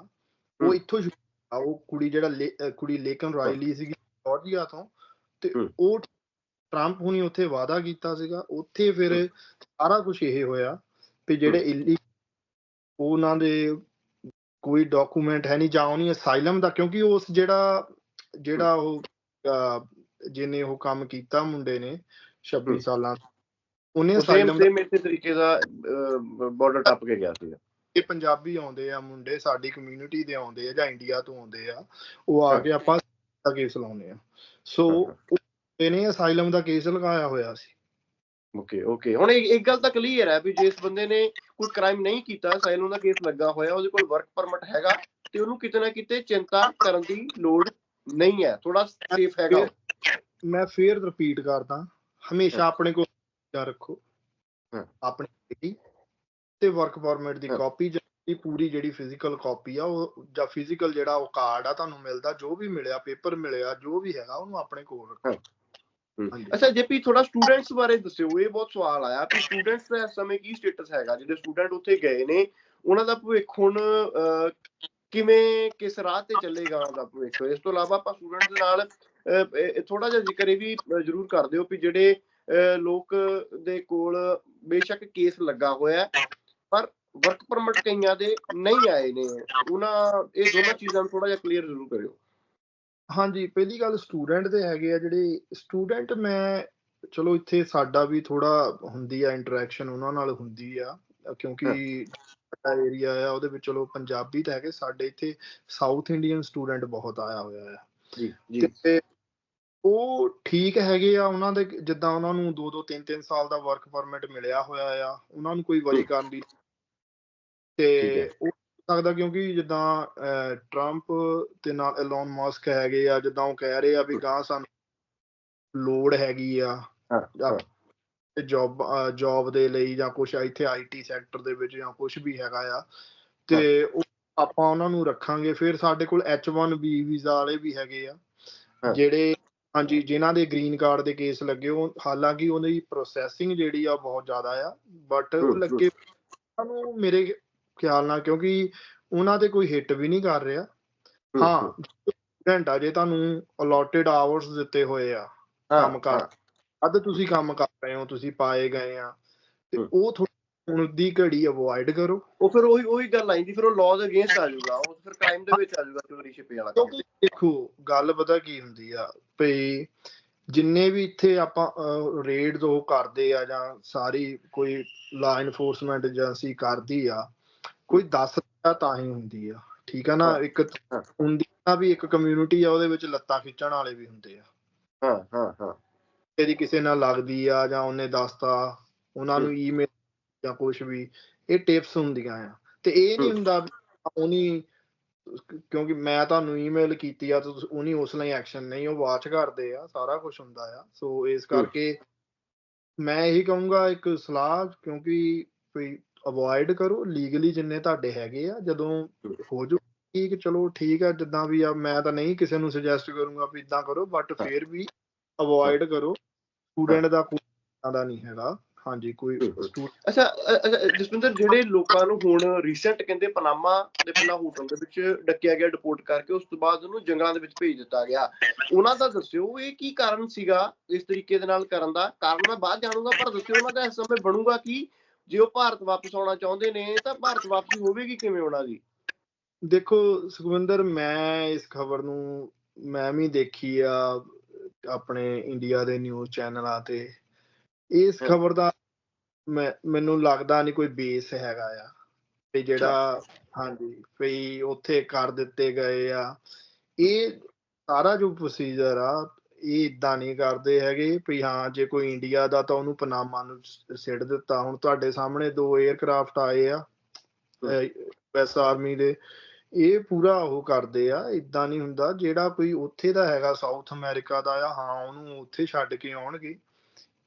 Speaker 2: ਉਹ। ਇੱਥੋਂ ਸ਼ੁਰੂ ਹੋਇਆ। ਉਹ ਕੁੜੀ ਜਿਹੜਾ ਕੁੜੀ ਲੇਕਨ ਰਾਇਲੀ ਸੀਗੀ ਜਾਰਜੀਆ ਤੋਂ ਤੇ। ਉਹ ਟਰੰਪ ਹੁਣੀ ਉੱਥੇ ਵਾਅਦਾ ਕੀਤਾ ਸੀਗਾ ਉੱਥੇ ਫਿਰ। ਸਾਰਾ ਕੁਝ ਇਹ ਹੋਇਆ ਵੀ ਜਿਹੜੇ ਇਲੀ ਉਹਨਾਂ ਦੇ ਕੋਈ ਡਾਕੂਮੈਂਟ ਹੈ ਨਹੀਂ ਜਾਂ ਉਹਨੀ ਅਸਾਈਲਮ ਦਾ ਕਿਉਂਕਿ ਉਸ ਜਿਹੜਾ ਜਿਹੜਾ ਉਹ ਜਿਹਨੇ ਉਹ ਕੰਮ ਕੀਤਾ ਮੁੰਡੇ ਨੇ 26
Speaker 1: ਹਮ।
Speaker 2: ਸਾਲਾਂ ਉਹਨੇ ਅਸਾਈਲਮ
Speaker 1: ਸੇਮ ਇਸੇ ਤਰੀਕੇ ਦਾ ਬਾਰਡਰ ਟੱਪ ਕੇ ਗਿਆ ਸੀਗਾ
Speaker 2: ਇਹ ਪੰਜਾਬੀ ਆਉਂਦੇ ਆ ਮੁੰਡੇ ਸਾਡੀ ਕਮਿਊਨਿਟੀ ਦੇ ਆਉਂਦੇ ਆ ਜਾਂ ਇੰਡੀਆ ਤੋਂ ਆਉਂਦੇ ਆ ਉਹ ਆ। ਕੇ ਆਪਾਂ ਦਾ ਕੇਸ ਲਾਉਂਦੇ ਆ ਸੋ। ਇਹਨੇ ਅਸਾਈਲਮ ਦਾ ਕੇਸ ਲਗਾਇਆ ਹੋਇਆ ਸੀ
Speaker 1: ਓਕੇ ਓਕੇ ਹੁਣ ਇੱਕ ਗੱਲ ਤਾਂ ਕਲੀਅਰ ਹੈ ਵੀ ਜਿਸ ਬੰਦੇ ਨੇ ਕੋਈ ਕ੍ਰਾਈਮ ਨਹੀਂ ਕੀਤਾ ਸਾਇਲਨ ਦਾ ਕੇਸ ਲੱਗਾ ਹੋਇਆ ਉਹਦੇ ਕੋਲ ਵਰਕ ਪਰਮਿਟ ਹੈਗਾ ਤੇ ਉਹਨੂੰ ਕਿਤੇ ਨਾ ਕਿਤੇ ਚਿੰਤਾ ਕਰਨ ਦੀ ਲੋੜ ਨਹੀਂ ਹੈ ਥੋੜਾ ਸੇਫ ਹੈਗਾ।
Speaker 2: ਮੈਂ ਫੇਰ ਰਿਪੀਟ ਕਰਦਾ ਹਮੇਸ਼ਾ ਆਪਣੇ ਕੋਲ ਯਾਦ ਰੱਖੋ। ਆਪਣੀ ਤੇ ਵਰਕ ਪਰਮਿਟ ਦੀ। ਕਾਪੀ ਜਿਹੜੀ ਪੂਰੀ ਜਿਹੜੀ ਫਿਜ਼ੀਕਲ ਕਾਪੀ ਆ ਉਹ ਜਾਂ ਫਿਜ਼ੀਕਲ ਜਿਹੜਾ ਉਹ ਕਾਰਡ ਆ ਤੁਹਾਨੂੰ ਮਿਲਦਾ ਜੋ ਵੀ ਮਿਲਿਆ ਪੇਪਰ ਮਿਲਿਆ ਜੋ ਵੀ ਹੈਗਾ ਉਹਨੂੰ ਆਪਣੇ ਕੋਲ ਰੱਖੋ।
Speaker 1: ਅੱਛਾ ਜੇਪੀ ਥੋੜਾ ਸਟੂਡੈਂਟਸ ਬਾਰੇ ਦੱਸਿਓ ਇਹ ਬਹੁਤ ਸਵਾਲ ਆਇਆ ਕਿ ਸਟੂਡੈਂਟਸ ਦਾ ਇਸ ਸਮੇਂ ਕੀ ਸਟੇਟਸ ਹੈਗਾ? ਜਿਹੜੇ ਸਟੂਡੈਂਟ ਉੱਥੇ ਗਏ ਨੇ ਉਹਨਾਂ ਦਾ ਭਵਿੱਖ ਹੁਣ ਕਿਵੇਂ ਕਿਸ ਰਾਹ ਤੇ ਚੱਲੇਗਾ ਉਹਨਾਂ ਦਾ ਭਵਿੱਖ? ਇਸ ਤੋਂ ਇਲਾਵਾ ਆਪਾਂ ਸਟੂਡੈਂਟਸ ਦੇ ਨਾਲ ਥੋੜਾ ਜਿਹਾ ਜ਼ਿਕਰ ਇਹ ਵੀ ਜ਼ਰੂਰ ਕਰ ਦਿਓ ਕਿ ਜਿਹੜੇ ਲੋਕ ਦੇ ਕੋਲ ਬੇਸ਼ੱਕ ਕੇਸ ਲੱਗਾ ਹੋਇਆ ਪਰ ਵਰਕ ਪਰਮਿਟ ਕਈਆਂ ਦੇ ਨਹੀਂ ਆਏ ਨੇ। ਉਹਨਾਂ ਇਹ ਦੋਨਾਂ ਚੀਜ਼ਾਂ ਨੂੰ ਥੋੜਾ ਜਿਹਾ ਕਲੀਅਰ ਜ਼ਰੂਰ ਕਰਿਓ।
Speaker 2: ਹਾਂਜੀ ਪਹਿਲੀ ਗੱਲ ਸਟੂਡੈਂਟ ਦੇ ਹੈਗੇ ਆ ਜਿਹੜੇ ਸਟੂਡੈਂਟ ਮੈਂ ਚਲੋ ਇੱਥੇ ਸਾਡਾ ਵੀ ਥੋੜਾ ਹੁੰਦੀ ਆ ਇੰਟਰੈਕਸ਼ਨ ਉਹਨਾਂ ਨਾਲ ਹੁੰਦੀ ਆ ਕਿਉਂਕਿ ਏਰੀਆ ਆ ਉਹਦੇ ਵਿੱਚ ਚਲੋ ਪੰਜਾਬੀ ਤਾਂ ਹੈਗੇ ਸਾਡੇ ਇੱਥੇ ਸਾਊਥ ਇੰਡੀਅਨ ਸਟੂਡੈਂਟ ਬਹੁਤ ਆਇਆ ਹੋਇਆ ਆ
Speaker 1: ਜੀ ਜੀ
Speaker 2: ਤੇ ਉਹ ਠੀਕ ਹੈਗੇ ਆ ਉਹਨਾਂ ਦੇ ਜਿੱਦਾਂ ਉਹਨਾਂ ਨੂੰ 2 2 3 3 ਸਾਲ ਦਾ ਵਰਕ ਪਰਮਿਟ ਮਿਲਿਆ ਹੋਇਆ ਆ ਉਹਨਾਂ ਨੂੰ ਕੋਈ ਵਰੀ। ਕਰਨ ਦੀ ਤੇ। ਉਹ ਸਕਦਾ ਕਿਉਂਕਿ ਜਿੱਦਾਂ ਟਰੰਪ ਤੇ ਨਾਲ ਐਲਨ ਮਸਕ ਹੈਗੇ ਆ ਜਿੱਦਾਂ ਉਹ ਕਹਿ ਰਹੇ ਆ ਵੀ ਗਾਂ ਸਾਨੂੰ ਲੋੜ ਹੈਗੀ ਆ। ਜੌਬ ਜੌਬ ਦੇ ਲਈ ਜਾਂ ਕੁਝ ਇੱਥੇ ਆਈਟੀ ਸੈਕਟਰ ਦੇ ਵਿੱਚ ਜਾਂ ਕੁਝ ਵੀ ਹੈਗਾ ਆ। ਤੇ ਉਹ ਆਪਾਂ ਉਹਨਾਂ ਨੂੰ ਰੱਖਾਂਗੇ। ਫਿਰ ਸਾਡੇ ਕੋਲ H1B ਵੀਜ਼ਾ ਵਾਲੇ ਵੀ ਹੈਗੇ ਆ। ਜਿਹੜੇ ਹਾਂਜੀ ਜਿਨ੍ਹਾਂ ਦੇ ਗ੍ਰੀਨ ਕਾਰਡ ਦੇ ਕੇਸ ਲੱਗੇ ਉਹ ਹਾਲਾਂਕਿ ਉਹਦੀ ਪ੍ਰੋਸੈਸਿੰਗ ਜਿਹੜੀ ਆ ਬਹੁਤ ਜ਼ਿਆਦਾ ਆ ਬਟ ਉਹ। ਲੱਗੇ ਉਹਨਾਂ ਨੂੰ ਮੇਰੇ ਖਿਆਲ ਨਾਲ ਕਿਉਂਕਿ ਉਹਨਾਂ ਤੇ ਕੋਈ ਹਿੱਟ ਵੀ ਨਹੀਂ ਕਰ ਰਿਹਾ। ਹਾਂ ਘੰਟਾ ਜੇ ਤੁਹਾਨੂੰ ਅਲੋਟਡ ਆਵਰਸ ਦਿੱਤੇ ਹੋਏ ਆ ਕੰਮ ਕਰ ਅੱਧ ਤੁਸੀਂ ਕੰਮ ਕਰ ਰਹੇ ਹੋ ਤੁਸੀਂ ਪਾਏ ਗਏ ਆ ਤੇ। ਉਹ ਥੋੜੀ ਹੁਣ ਦੀ ਘੜੀ ਅਵੋਇਡ ਕਰੋ।
Speaker 1: ਉਹ ਫਿਰ ਉਹੀ ਉਹੀ ਗੱਲ ਆਈਂਦੀ ਫਿਰ ਉਹ ਦੇ ਅਗੇਂਸਟ ਆ ਜਾਊਗਾ ਉਹ ਫਿਰ ਕ੍ਰਾਈਮ ਦੇ ਵਿੱਚ ਆ ਜਾਊਗਾ ਚੋਰੀ ਛਿਪੇ ਵਾਲਾ
Speaker 2: ਕਿਉਂਕਿ ਦੇਖੋ ਗੱਲ ਪਤਾ ਕੀ ਹੁੰਦੀ ਆ ਭਈ ਜਿੰਨੇ ਵੀ ਇੱਥੇ ਆਪਾਂ ਰੇਡ ਉਹ ਕਰਦੇ ਆ ਜਾਂ ਸਾਰੀ ਕੋਈ ਲਾ ਇਨਫੋਰਸਮੈਂਟ ਏਜੰਸੀ ਕਰਦੀ ਆ ਕੋਈ ਦੱਸਦਾ ਤਾਂ ਹੀ ਹੁੰਦੀ ਆ। ਠੀਕ ਆ ਨਾ? ਇੱਕ। ਹੁੰਦੀ ਆ ਵੀ ਇੱਕ ਕਮਿਊਨਿਟੀ ਆ ਉਹਦੇ ਵਿੱਚ ਲੱਤਾਂ ਖਿੱਚਣ ਵਾਲੇ ਵੀ ਹੁੰਦੇ ਆ।
Speaker 1: ਹਾਂ ਹਾਂ ਹਾਂ।
Speaker 2: ਤੇਰੀ ਕਿਸੇ ਨਾਲ ਲੱਗਦੀ ਆ ਜਾਂ ਉਹਨੇ ਦੱਸਤਾ ਉਹਨਾਂ ਨੂੰ ਈਮੇਲ ਜਾਂ ਕੁਝ ਵੀ ਇਹ ਟਿਪਸ ਹੁੰਦੀਆਂ ਆ। ਤੇ ਇਹ ਨਹੀਂ। ਹੁੰਦਾ ਉਹਨੀ ਕਿਉਂਕਿ ਮੈਂ ਤੁਹਾਨੂੰ ਈਮੇਲ ਕੀਤੀ ਆ ਤਾਂ ਉਹਨੀ ਉਸ ਲਈ ਐਕਸ਼ਨ ਨਹੀਂ ਉਹ ਵਾਚ ਕਰਦੇ ਆ ਸਾਰਾ ਕੁਝ ਹੁੰਦਾ ਆ। ਸੋ ਇਸ। ਕਰਕੇ ਮੈਂ ਇਹੀ ਕਹੂੰਗਾ ਇੱਕ ਸਲਾਹ ਕਿਉਂਕਿ ਕੋਈ ਅਵੋਇਡ ਕਰੋ ਲੀਗਲੀ ਜਿੰਨੇ ਤੁਹਾਡੇ ਹੈਗੇ ਆ ਜਦੋਂ। ਹੋ। ਜੂ ਠੀਕ ਚਲੋ ਠੀਕ ਆ ਜਿੱਦਾਂ ਵੀ ਆ ਮੈਂ ਤਾਂ ਨਹੀਂ ਕਿਸੇ ਨੂੰ ਸੁਜੈਸਟ ਕਰੂੰਗਾ ਵੀ ਇਦਾਂ ਕਰੋ ਬਟ। ਫੇਰ ਵੀ ਅਵੋਇਡ ਕਰੋ ਸਟੂਡੈਂਟ ਦਾ ਕੋਈ ਦਾ ਨਹੀਂ ਹੈਗਾ। ਹਾਂਜੀ ਕੋਈ
Speaker 1: ਅੱਛਾ ਜਸਵਿੰਦਰ ਜਿਹੜੇ ਲੋਕਾਂ ਨੂੰ ਹੁਣ ਰੀਸੈਂਟ ਕਹਿੰਦੇ ਪਨਾਮਾ ਦੇ ਪਹਿਲਾਂ ਹੋਟਲ ਦੇ ਵਿੱਚ ਡੱਕਿਆ ਗਿਆ ਡਿਪੋਰਟ ਕਰਕੇ ਉਸ ਤੋਂ ਬਾਅਦ ਉਹਨੂੰ ਜੰਗਲਾਂ ਦੇ ਵਿੱਚ ਭੇਜ ਦਿੱਤਾ ਗਿਆ। ਉਹਨਾਂ ਦਾ ਦੱਸਿਓ ਇਹ ਕੀ ਕਾਰਨ ਸੀਗਾ ਇਸ ਤਰੀਕੇ ਦੇ ਨਾਲ ਕਰਨ ਦਾ? ਕਾਰਨ ਮੈਂ ਬਾਅਦ ਜਾਣੂਗਾ ਪਰ ਦੱਸਿਓ ਉਹਨਾਂ ਦਾ ਇਸ ਸਮੇਂ ਬਣੂਗਾ ਕੀ? ਜੇ ਉਹ ਭਾਰਤ ਵਾਪਸ ਆਉਣਾ ਚਾਹੁੰਦੇ ਨੇ ਤਾਂ ਭਾਰਤ ਵਾਪਸੀ ਹੋਵੇਗੀ ਕਿਵੇਂ ਉਹਨਾਂ ਦੀ?
Speaker 2: ਦੇਖੋ ਸੁਖਵਿੰਦਰ ਮੈਂ ਇਸ ਖਬਰ ਨੂੰ ਮੈਂ ਵੀ ਦੇਖੀ ਆ ਆਪਣੇ ਇੰਡੀਆ ਦੇ ਨਿਊਜ਼ ਚੈਨਲਾਂ ਤੇ। ਇਸ। ਖਬਰ ਦਾ ਮੈਨੂੰ ਲੱਗਦਾ ਨਹੀਂ ਕੋਈ ਬੇਸ ਹੈਗਾ ਆ। ਤੇ ਜਿਹੜਾ ਹਾਂਜੀ ਵੀ ਉੱਥੇ ਕਰ ਦਿੱਤੇ ਗਏ ਆ। ਇਹ ਸਾਰਾ ਜੋ ਪ੍ਰੋਸੀਜਰ ਆ ਇਹ ਇਦਾਂ ਨਹੀਂ ਕਰਦੇ ਹੈਗੇ ਵੀ ਹਾਂ ਜੇ ਕੋਈ ਇੰਡੀਆ ਦਾ ਤਾਂ ਉਹਨੂੰ ਪਨਾਮਾ ਨੂੰ ਸਿੱਟ ਦਿੱਤਾ। ਹੁਣ ਤੁਹਾਡੇ ਸਾਹਮਣੇ ਦੋ 에ਅਰਕ੍ਰਾਫਟ ਆਏ ਆ ਵੈਸ ਆਰਮੀ ਦੇ। ਇਹ ਪੂਰਾ ਉਹ ਕਰਦੇ ਆ ਇਦਾਂ ਨਹੀਂ ਹੁੰਦਾ। ਜਿਹੜਾ ਕੋਈ ਉੱਥੇ ਦਾ ਹੈਗਾ ਸਾਊਥ ਅਮਰੀਕਾ ਦਾ ਆ ਹਾਂ ਉਹਨੂੰ ਉੱਥੇ ਛੱਡ ਕੇ ਆਉਣਗੇ।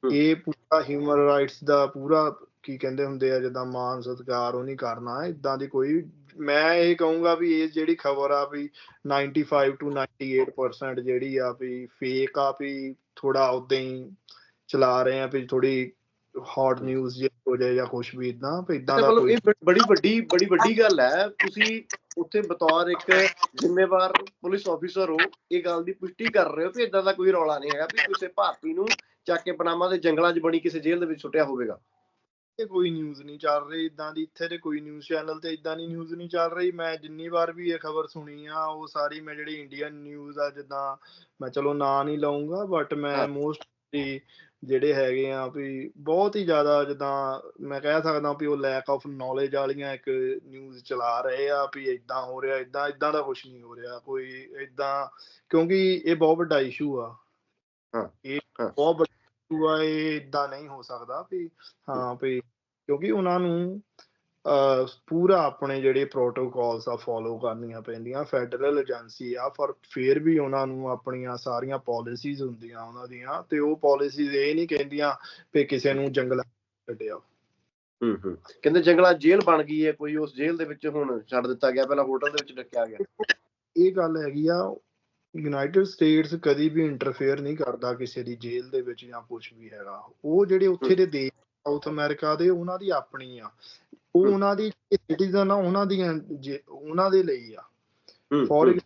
Speaker 2: ਇਹ ਪੂਰਾ ਹਿਊਮਨ ਰਾਈਟਸ ਦਾ ਪੂਰਾ ਕੀ ਕਹਿੰਦੇ ਹੁੰਦੇ ਆ ਜਿੱਦਾਂ ਮਾਨ ਸਤਿਕਾਰ ਉਹ ਨਹੀਂ ਕਰਨਾ। ਇਦਾਂ ਦੀ ਕੋਈ ਮੈਂ ਇਹ ਕਹੂੰਗਾ ਵੀ ਇਹ ਜਿਹੜੀ ਖਬਰ ਆ ਵੀ 95 ਟੂ 98% ਜਿਹੜੀ ਆ ਵੀ ਫੇਕ ਆ ਵੀ ਥੋੜਾ ਉਦਾਂ ਹੀ ਚਲਾ ਰਹੇ ਆ ਵੀ ਥੋੜੀ ਹੌਟ ਨਿਊਜ਼ ਜੇ ਹੋ ਜਾਏ ਜਾਂ ਕੁਝ ਵੀ ਇਦਾਂ ਵੀ ਇਦਾਂ ਦਾ
Speaker 1: ਮਤਲਬ ਇਹ ਬੜੀ ਵੱਡੀ ਬੜੀ ਵੱਡੀ ਗੱਲ ਹੈ। ਤੁਸੀਂ ਉੱਥੇ ਬਤੌਰ ਇੱਕ ਜ਼ਿੰਮੇਵਾਰ ਪੁਲਿਸ ਅਫੀਸਰ ਹੋ ਇਹ ਗੱਲ ਦੀ ਪੁਸ਼ਟੀ ਕਰ ਰਹੇ ਹੋ ਕਿ ਇਦਾਂ ਦਾ ਕੋਈ ਰੌਲਾ ਨਹੀਂ ਹੈਗਾ ਵੀ ਕਿਸੇ ਭਾਰਤੀ ਨੂੰ ਚੱਕ ਕੇ ਪਨਾਮਾ ਦੇ ਜੰਗਲਾਂ 'ਚ ਬਣੀ ਕਿਸੇ ਜੇਲ੍ਹ ਦੇ ਵਿੱਚ ਸੁੱਟਿਆ ਹੋਵੇਗਾ।
Speaker 2: ਤੇ ਕੋਈ ਨਿਊਜ਼ ਨਹੀਂ ਚੱਲ ਰਹੀ ਇਦਾਂ ਦੀ ਇੱਥੇ ਤੇ ਕੋਈ ਨਿਊਜ਼ ਚੈਨਲ ਤੇ ਇਦਾਂ ਦੀ ਨਿਊਜ਼ ਨਹੀਂ ਚੱਲ ਰਹੀ ਮੈਂ ਜਿੰਨੀ ਵਾਰ ਵੀ ਇਹ ਖਬਰ ਸੁਣੀ ਆ ਉਹ ਸਾਰੀ ਮੈਂ ਜਿਹੜੀ ਇੰਡੀਅਨ ਨਿਊਜ਼ ਆ ਜਿੱਦਾਂ ਮੈਂ ਚਲੋ ਨਾਂ ਨਹੀਂ ਲਾਉਂਗਾ ਬਟ ਮੈਂ। ਮੋਸਟਲੀ ਜਿਹੜੇ ਹੈਗੇ ਆ ਵੀ ਬਹੁਤ ਹੀ ਜ਼ਿਆਦਾ ਜਿੱਦਾਂ ਮੈਂ ਕਹਿ ਸਕਦਾ ਵੀ ਉਹ ਲੈਕ ਆਫ ਨੌਲੇਜ ਵਾਲੀਆਂ ਇੱਕ ਨਿਊਜ਼ ਚਲਾ ਰਹੇ ਆ ਵੀ ਇਦਾਂ ਹੋ ਰਿਹਾ ਇਦਾਂ ਇਦਾਂ ਦਾ ਕੁਝ ਨਹੀਂ ਹੋ ਰਿਹਾ ਕੋਈ ਇਦਾਂ ਕਿਉਂਕਿ ਇਹ ਬਹੁਤ ਵੱਡਾ ਇਸ਼ੂ ਆ
Speaker 1: ਹਾਂ,
Speaker 2: ਇਹ। ਬਹੁਤ ਵੱਡਾ ਇਸ਼ੂ ਆ ਇਹ ਇਦਾਂ ਨਹੀਂ ਹੋ ਸਕਦਾ ਵੀ ਹਾਂ ਵੀ ਕਿਉਂਕਿ ਉਹਨਾਂ ਨੂੰ ਪੂਰਾ ਆਪਣੇ ਜਿਹੜੇ ਪ੍ਰੋਟੋਕਾਲਸ ਆ ਫੋਲੋ ਕਰਨੀਆਂ ਪੈਂਦੀਆਂ ਫੈਡਰਲ ਏਜੰਸੀ ਆ ਪਰ ਫਿਰ ਵੀ ਉਹਨਾਂ ਨੂੰ ਆਪਣੀਆਂ ਸਾਰੀਆਂ ਪਾਲਿਸੀਜ਼ ਹੁੰਦੀਆਂ ਉਹਨਾਂ ਦੀਆਂ ਤੇ ਉਹ ਪਾਲਿਸੀਜ਼ ਇਹ ਨਹੀਂ ਕਹਿੰਦੀਆਂ ਵੀ ਕਿਸੇ ਨੂੰ ਜੰਗਲਾਂ ਛੱਡਿਆ
Speaker 1: ਹੂੰ ਹੂੰ। ਕਹਿੰਦੇ ਜੰਗਲਾਂ ਜੇਲ੍ਹ ਬਣ ਗਈ ਹੈ ਕੋਈ ਉਸ ਜੇਲ੍ਹ ਦੇ ਵਿੱਚ ਹੁਣ ਛੱਡ ਦਿੱਤਾ ਗਿਆ ਪਹਿਲਾਂ ਹੋਟਲ ਦੇ ਵਿੱਚ ਡੱਕਿਆ ਗਿਆ।
Speaker 2: ਇਹ ਗੱਲ ਹੈਗੀ ਆ ਯੂਨਾਈਟਿਡ ਸਟੇਟਸ ਕਦੀ ਵੀ ਇੰਟਰਫੇਅਰ ਨਹੀਂ ਕਰਦਾ ਕਿਸੇ ਦੀ ਜੇਲ੍ਹ ਦੇ ਵਿੱਚ ਜਾਂ ਕੁਝ ਵੀ ਹੈਗਾ। ਉਹ ਜਿਹੜੇ ਉੱਥੇ ਦੇ ਦੇਸ਼ ਸਾਊਥ ਅਮਰੀਕਾ ਦੇ ਉਹਨਾਂ ਦੀ ਆਪਣੀ ਆ। ਉਹ। ਉਹਨਾਂ ਦੀ ਸਿਟੀਜ਼ਨ ਆ ਉਹਨਾਂ ਜੇ- ਉਹਨਾਂ ਦੇ ਲਈ ਆ। ਫੋਰ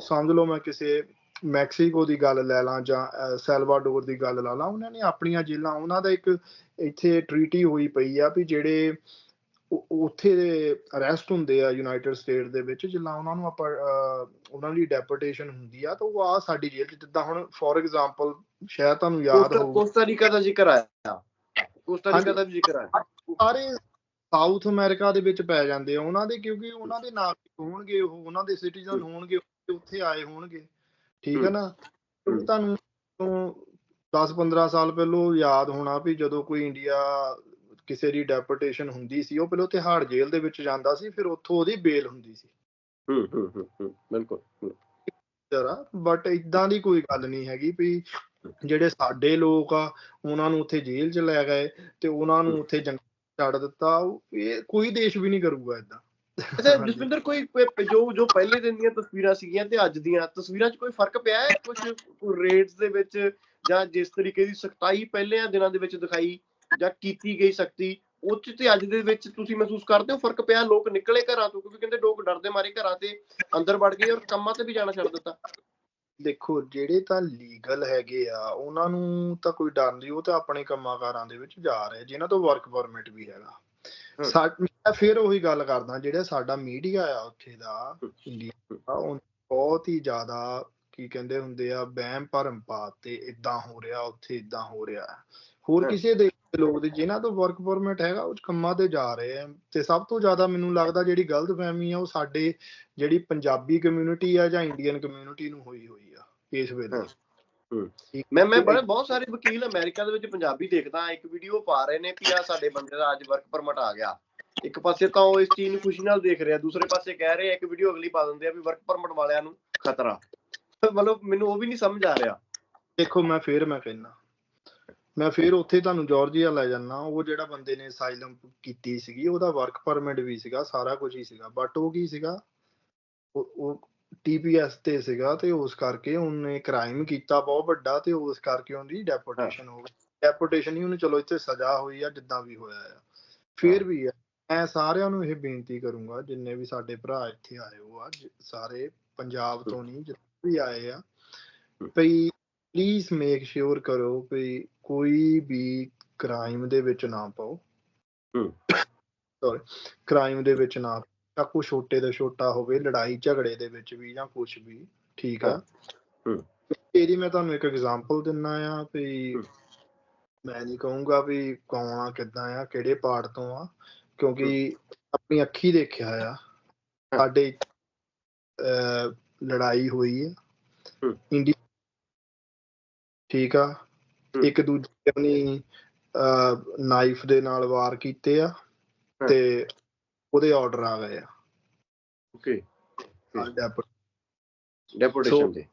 Speaker 2: ਸਮਝ ਲਓ ਮੈਂ ਕਿਸੇ ਮੈਕਸੀਕੋ ਦੀ ਗੱਲ ਲੈ ਲਾਂ ਜਾਂ ਸੈਲਵਾਡੋਰ ਦੀ ਗੱਲ ਲਾ ਲਾਂ ਉਹਨਾਂ ਨੇ ਆਪਣੀਆਂ ਜੇਲਾਂ ਉਹਨਾਂ ਦਾ ਇੱਕ ਇੱਥੇ ਟ੍ਰੀਟੀ ਹੋਈ ਪਈ ਆ ਵੀ ਜਿਹੜੇ ਉੱਥੇ ਅਰੈਸਟ ਹੁੰਦੇ ਆ ਯੂਨਾਈਟਿਡ ਸਟੇਟ ਦੇ ਵਿੱਚ ਜਿੱਦਾਂ ਉਹਨਾਂ ਨੂੰ ਆਪਾਂ ਉਹਨਾਂ ਦੀ ਡੈਪੂਟੇਸ਼ਨ ਹੁੰਦੀ ਆ ਤਾਂ ਉਹ ਆ ਸਾਡੀ ਜੇਲ੍ਹ 'ਚ। ਜਿੱਦਾਂ ਹੁਣ ਫੋਰ ਐਗਜ਼ਾਮਪਲ ਸ਼ਾਇਦ ਤੁਹਾਨੂੰ ਯਾਦ ਹੋਊ।
Speaker 1: ਕੋਸਟਾ ਰੀਕਾ ਦਾ ਜ਼ਿਕਰ ਆਇਆ। ਕੋਸਟਾ ਰੀਕਾ
Speaker 2: ਹਾਂਜੀ।
Speaker 1: ਦਾ ਵੀ ਜ਼ਿਕਰ ਆਇਆ।
Speaker 2: ਸਾਰੇ ਸਾਊਥ ਅਮਰੀਕਾ ਦੇ ਵਿੱਚ ਪੈ ਜਾਂਦੇ ਆ ਉਹਨਾਂ ਦੇ ਕਿਉਂਕਿ ਉਹਨਾਂ ਦੇ ਨਾਗਰਿਕ ਹੋਣਗੇ ਉਹ ਉਹਨਾਂ ਦੇ ਸਿਟੀਜ਼ਨ ਹੋਣਗੇ ਉੱਥੇ ਆਏ ਹੋਣਗੇ। ਠੀਕ ਹੈ। ਨਾ? ਤੁਹਾਨੂੰ 10-15 ਸਾਲ ਪਹਿਲੋਂ ਯਾਦ ਹੋਣਾ ਵੀ ਜਦੋਂ ਕੋਈ ਇੰਡੀਆ ਕਿਸੇ ਦੀ ਡੈਪੂਟੇਸ਼ਨ ਹੁੰਦੀ ਸੀ ਉਹ ਪਹਿਲੋਂ ਤਿਹਾੜ ਜੇਲ੍ਹ ਦੇ ਵਿੱਚ ਜਾਂਦਾ ਸੀ ਫਿਰ ਉੱਥੋਂ ਉਹਦੀ ਬੇਲ ਹੁੰਦੀ ਸੀ।
Speaker 1: ਹੂੰ ਹੂੰ ਹੂੰ ਹੂੰ ਬਿਲਕੁਲ ਹੂੰ,
Speaker 2: ਜਰਾ ਬਟ ਇਦਾਂ ਦੀ ਕੋਈ ਗੱਲ ਨਹੀਂ ਹੈਗੀ ਵੀ ਜਿਹੜੇ ਸਾਡੇ ਲੋਕ ਆ ਉਹਨਾਂ ਨੂੰ ਉੱਥੇ ਜੇਲ੍ਹ 'ਚ ਲੈ ਗਏ ਤੇ ਉਹਨਾਂ ਨੂੰ ਉੱਥੇ ਜੰਗ ਛੱਡ ਦਿੱਤਾ ਇਹ ਕੋਈ ਦੇਸ਼ ਵੀ ਨਹੀਂ ਕਰੂਗਾ ਇਦਾਂ
Speaker 1: ਅੱਛਾ ਜਸਵਿੰਦਰ ਕੋਈ ਕੋਈ ਜੋ ਜੋ ਪਹਿਲੇ ਦਿਨ ਦੀਆਂ ਤਸਵੀਰਾਂ ਸੀਗੀਆਂ ਤੇ ਅੱਜ ਦੀਆਂ ਤਸਵੀਰਾਂ 'ਚ ਕੋਈ ਫ਼ਰਕ ਪਿਆ ਹੈ? ਕੁਝ ਰੇਟਸ ਦੇ ਵਿੱਚ ਜਾਂ ਜਿਸ ਤਰੀਕੇ ਦੀ ਸਖਤਾਈ ਪਹਿਲੇ ਦਿਨਾਂ ਦੇ ਵਿੱਚ ਦਿਖਾਈ ਜਾਂ ਕੀਤੀ ਗਈ ਸਖਤੀ ਉਹ 'ਚ ਤੇ ਅੱਜ ਦੇ ਵਿੱਚ ਤੁਸੀਂ ਮਹਿਸੂਸ ਕਰਦੇ ਹੋ ਫ਼ਰਕ ਪਿਆ ਲੋਕ ਨਿਕਲੇ ਘਰਾਂ ਤੋਂ ਕਿਉਂਕਿ ਕਹਿੰਦੇ ਲੋਕ ਡਰਦੇ ਮਾਰੇ ਘਰਾਂ ਤੇ ਅੰਦਰ ਵੜ ਗਏ ਔਰ ਕੰਮਾਂ ਤੇ ਵੀ ਜਾਣਾ ਛੱਡ ਦਿੱਤਾ।
Speaker 2: ਦੇਖੋ ਜਿਹੜੇ ਤਾਂ ਲੀਗਲ ਹੈਗੇ ਆ ਉਹਨਾਂ ਨੂੰ ਤਾਂ ਕੋਈ ਡਰ ਨਹੀਂ ਉਹ ਤਾਂ ਆਪਣੇ ਕੰਮਾਂ ਕਾਰਾਂ ਦੇ ਵਿੱਚ ਜਾ ਰਹੇ ਜਿਨ੍ਹਾਂ ਤੋਂ ਵਰਕ ਪਰਮਿਟ ਵੀ ਹੈਗਾ। ਮੈਂ ਫਿਰ ਉਹੀ ਗੱਲ ਕਰਦਾ ਜਿਹੜਾ ਸਾਡਾ ਮੀਡੀਆ ਆ ਉੱਥੇ ਦਾ। ਇੰਡੀਆ ਦਾ ਉਹ ਬਹੁਤ ਹੀ ਜ਼ਿਆਦਾ ਕੀ ਕਹਿੰਦੇ ਹੁੰਦੇ ਆ ਵਹਿਮ ਭਰਮ ਪਾਤੇ ਇਦਾਂ ਹੋ ਰਿਹਾ ਉੱਥੇ ਇਦਾਂ ਹੋ ਰਿਹਾ। ਹੋਰ। ਕਿਸੇ ਦੇ ਲੋਕ ਦੇ ਜਿਨ੍ਹਾਂ ਤੋਂ ਵਰਕ ਪਰਮਿਟ ਹੈਗਾ ਉਹ ਕੰਮਾਂ ਤੇ ਜਾ ਰਹੇ ਆ। ਤੇ ਸਭ ਤੋਂ ਜ਼ਿਆਦਾ ਮੈਨੂੰ ਲੱਗਦਾ ਜਿਹੜੀ ਗਲਤਫਹਿਮੀ ਆ ਉਹ ਸਾਡੇ ਜਿਹੜੀ ਪੰਜਾਬੀ ਕਮਿਊਨਿਟੀ ਆ ਜਾਂ ਇੰਡੀਅਨ ਕਮਿਊਨਿਟੀ ਨੂੰ ਹੋਈ ਹੋਈ ਆ ਇਸ ਵੇਲੇ।
Speaker 1: ਮੈਂ ਮੈਂ ਬੜੇ ਬਹੁਤ ਸਾਰੇ ਵਕੀਲ ਅਮਰੀਕਾ ਦੇ ਵਿੱਚ ਪੰਜਾਬੀ ਦੇਖਦਾ ਇੱਕ ਵੀਡੀਓ ਪਾ ਰਹੇ ਨੇ ਕਿ ਆ ਸਾਡੇ ਬੰਦੇ ਦਾ ਅੱਜ ਵਰਕ ਪਰਮਿਟ ਆ ਗਿਆ। ਇੱਕ ਪਾਸੇ ਤਾਂ ਉਹ ਇਸ ਚੀਜ਼ ਨੂੰ ਖੁਸ਼ੀ ਨਾਲ ਦੇਖ ਰਿਹਾ ਦੂਸਰੇ ਪਾਸੇ ਕਹਿ ਰਹੇ ਆ ਇੱਕ ਵੀਡੀਓ ਅਗਲੀ ਪਾ ਦਿੰਦੇ ਆ ਵੀ ਵਰਕ ਪਰਮਿਟ ਵਾਲਿਆਂ ਨੂੰ ਖਤਰਾ। ਮਤਲਬ ਮੈਨੂੰ ਉਹ ਵੀ ਨਹੀਂ ਸਮਝ ਆ ਰਿਹਾ।
Speaker 2: ਦੇਖੋ ਮੈਂ ਫੇਰ ਮੈਂ ਕਹਿੰਦਾ। ਮੈਂ ਫੇਰ ਉੱਥੇ ਤੁਹਾਨੂੰ ਜਾਰਜੀਆ ਲੈ ਜਾਣਾ ਉਹ ਜਿਹੜਾ ਬੰਦੇ ਨੇ ਅਸਾਈਲਮ ਕੀਤੀ ਸੀਗੀ ਉਹਦਾ ਵਰਕ ਪਰਮਿਟ ਵੀ ਸੀਗਾ ਸਾਰਾ ਕੁਝ ਹੀ ਸੀਗਾ। ਬਟ ਉਹ ਕੀ ਸੀਗਾ? ਉਹ- ਟੀਪੀਐਸ ਤੇ ਸੀਗਾ ਤੇ ਉਸ ਕਰਕੇ ਉਹਨੇ ਕ੍ਰਾਈਮ ਕੀਤਾ ਬਹੁਤ ਵੱਡਾ ਤੇ ਉਸ ਕਰਕੇ ਉਹਦੀ ਡੈਪੋਟੇਸ਼ਨ ਹੋ ਗਈ। ਡੈਪੋਟੇਸ਼ਨ ਹੀ ਉਹਨੂੰ ਚਲੋ ਇੱਥੇ ਸਜ਼ਾ ਹੋਈ ਆ ਜਿੱਦਾਂ ਵੀ ਹੋਇਆ ਆ। ਫੇਰ ਵੀ ਆ ਮੈਂ ਸਾਰਿਆਂ ਨੂੰ ਇਹ ਬੇਨਤੀ ਕਰੂੰਗਾ ਜਿੰਨੇ ਵੀ ਸਾਡੇ ਭਰਾ ਇੱਥੇ ਆਏ ਹੋ ਆ ਸਾਰੇ ਪੰਜਾਬ ਤੋਂ ਨਹੀਂ ਜਿੱਥੇ ਵੀ ਆਏ ਆ ਭਈ ਪਲੀਜ਼ ਮੇਕ ਸ਼ੋਰ ਕਰੋ ਵੀ ਕੋਈ ਵੀ ਕ੍ਰਾਈਮ ਦੇ ਵਿੱਚ ਨਾ ਪਾਓ। ਸੌਰੀ ਕ੍ਰਾਈਮ ਦੇ ਵਿੱਚ ਨਾ ਤਾਂ ਕੋ ਛੋਟੇ ਤੋਂ ਛੋਟਾ ਹੋਵੇ ਲੜਾਈ ਝਗੜੇ ਦੇ ਵਿੱਚ ਵੀ ਜਾਂ ਕੁਝ ਵੀ ਠੀਕ ਆ। ਇਹਦੀ ਮੈਂ ਤੁਹਾਨੂੰ ਇੱਕ ਐਗਜ਼ਾਮਪਲ ਦਿੰਨਾ ਆ ਵੀ। ਮੈਂ ਨਹੀਂ ਕਹੂੰਗਾ ਵੀ ਕੌਣ ਆ ਕਿੱਦਾਂ ਆ ਕਿਹੜੇ ਪਾਰਟ ਤੋਂ ਆ ਕਿਉਂਕਿ ਆਪਣੀ ਅੱਖੀ ਦੇਖਿਆ ਆ ਸਾਡੇ ਲੜਾਈ ਹੋਈ ਹੈ। ਇੰਡੀਆ ਠੀਕ ਆ। ਇੱਕ ਦੂਜੇ ਆਪਣੀ ਨਾਈਫ ਦੇ ਨਾਲ ਵਾਰ ਕੀਤੇ ਆ
Speaker 1: ਹਾਂ।
Speaker 2: ਤੇ ਉਹਦੇ ਆਰਡਰ ਆ ਗਏ ਆ।
Speaker 1: ਓਕੇ।
Speaker 2: ਡੈਪ-
Speaker 1: ਡੈਪੋਟੇਸ਼ਨ ਦੇ।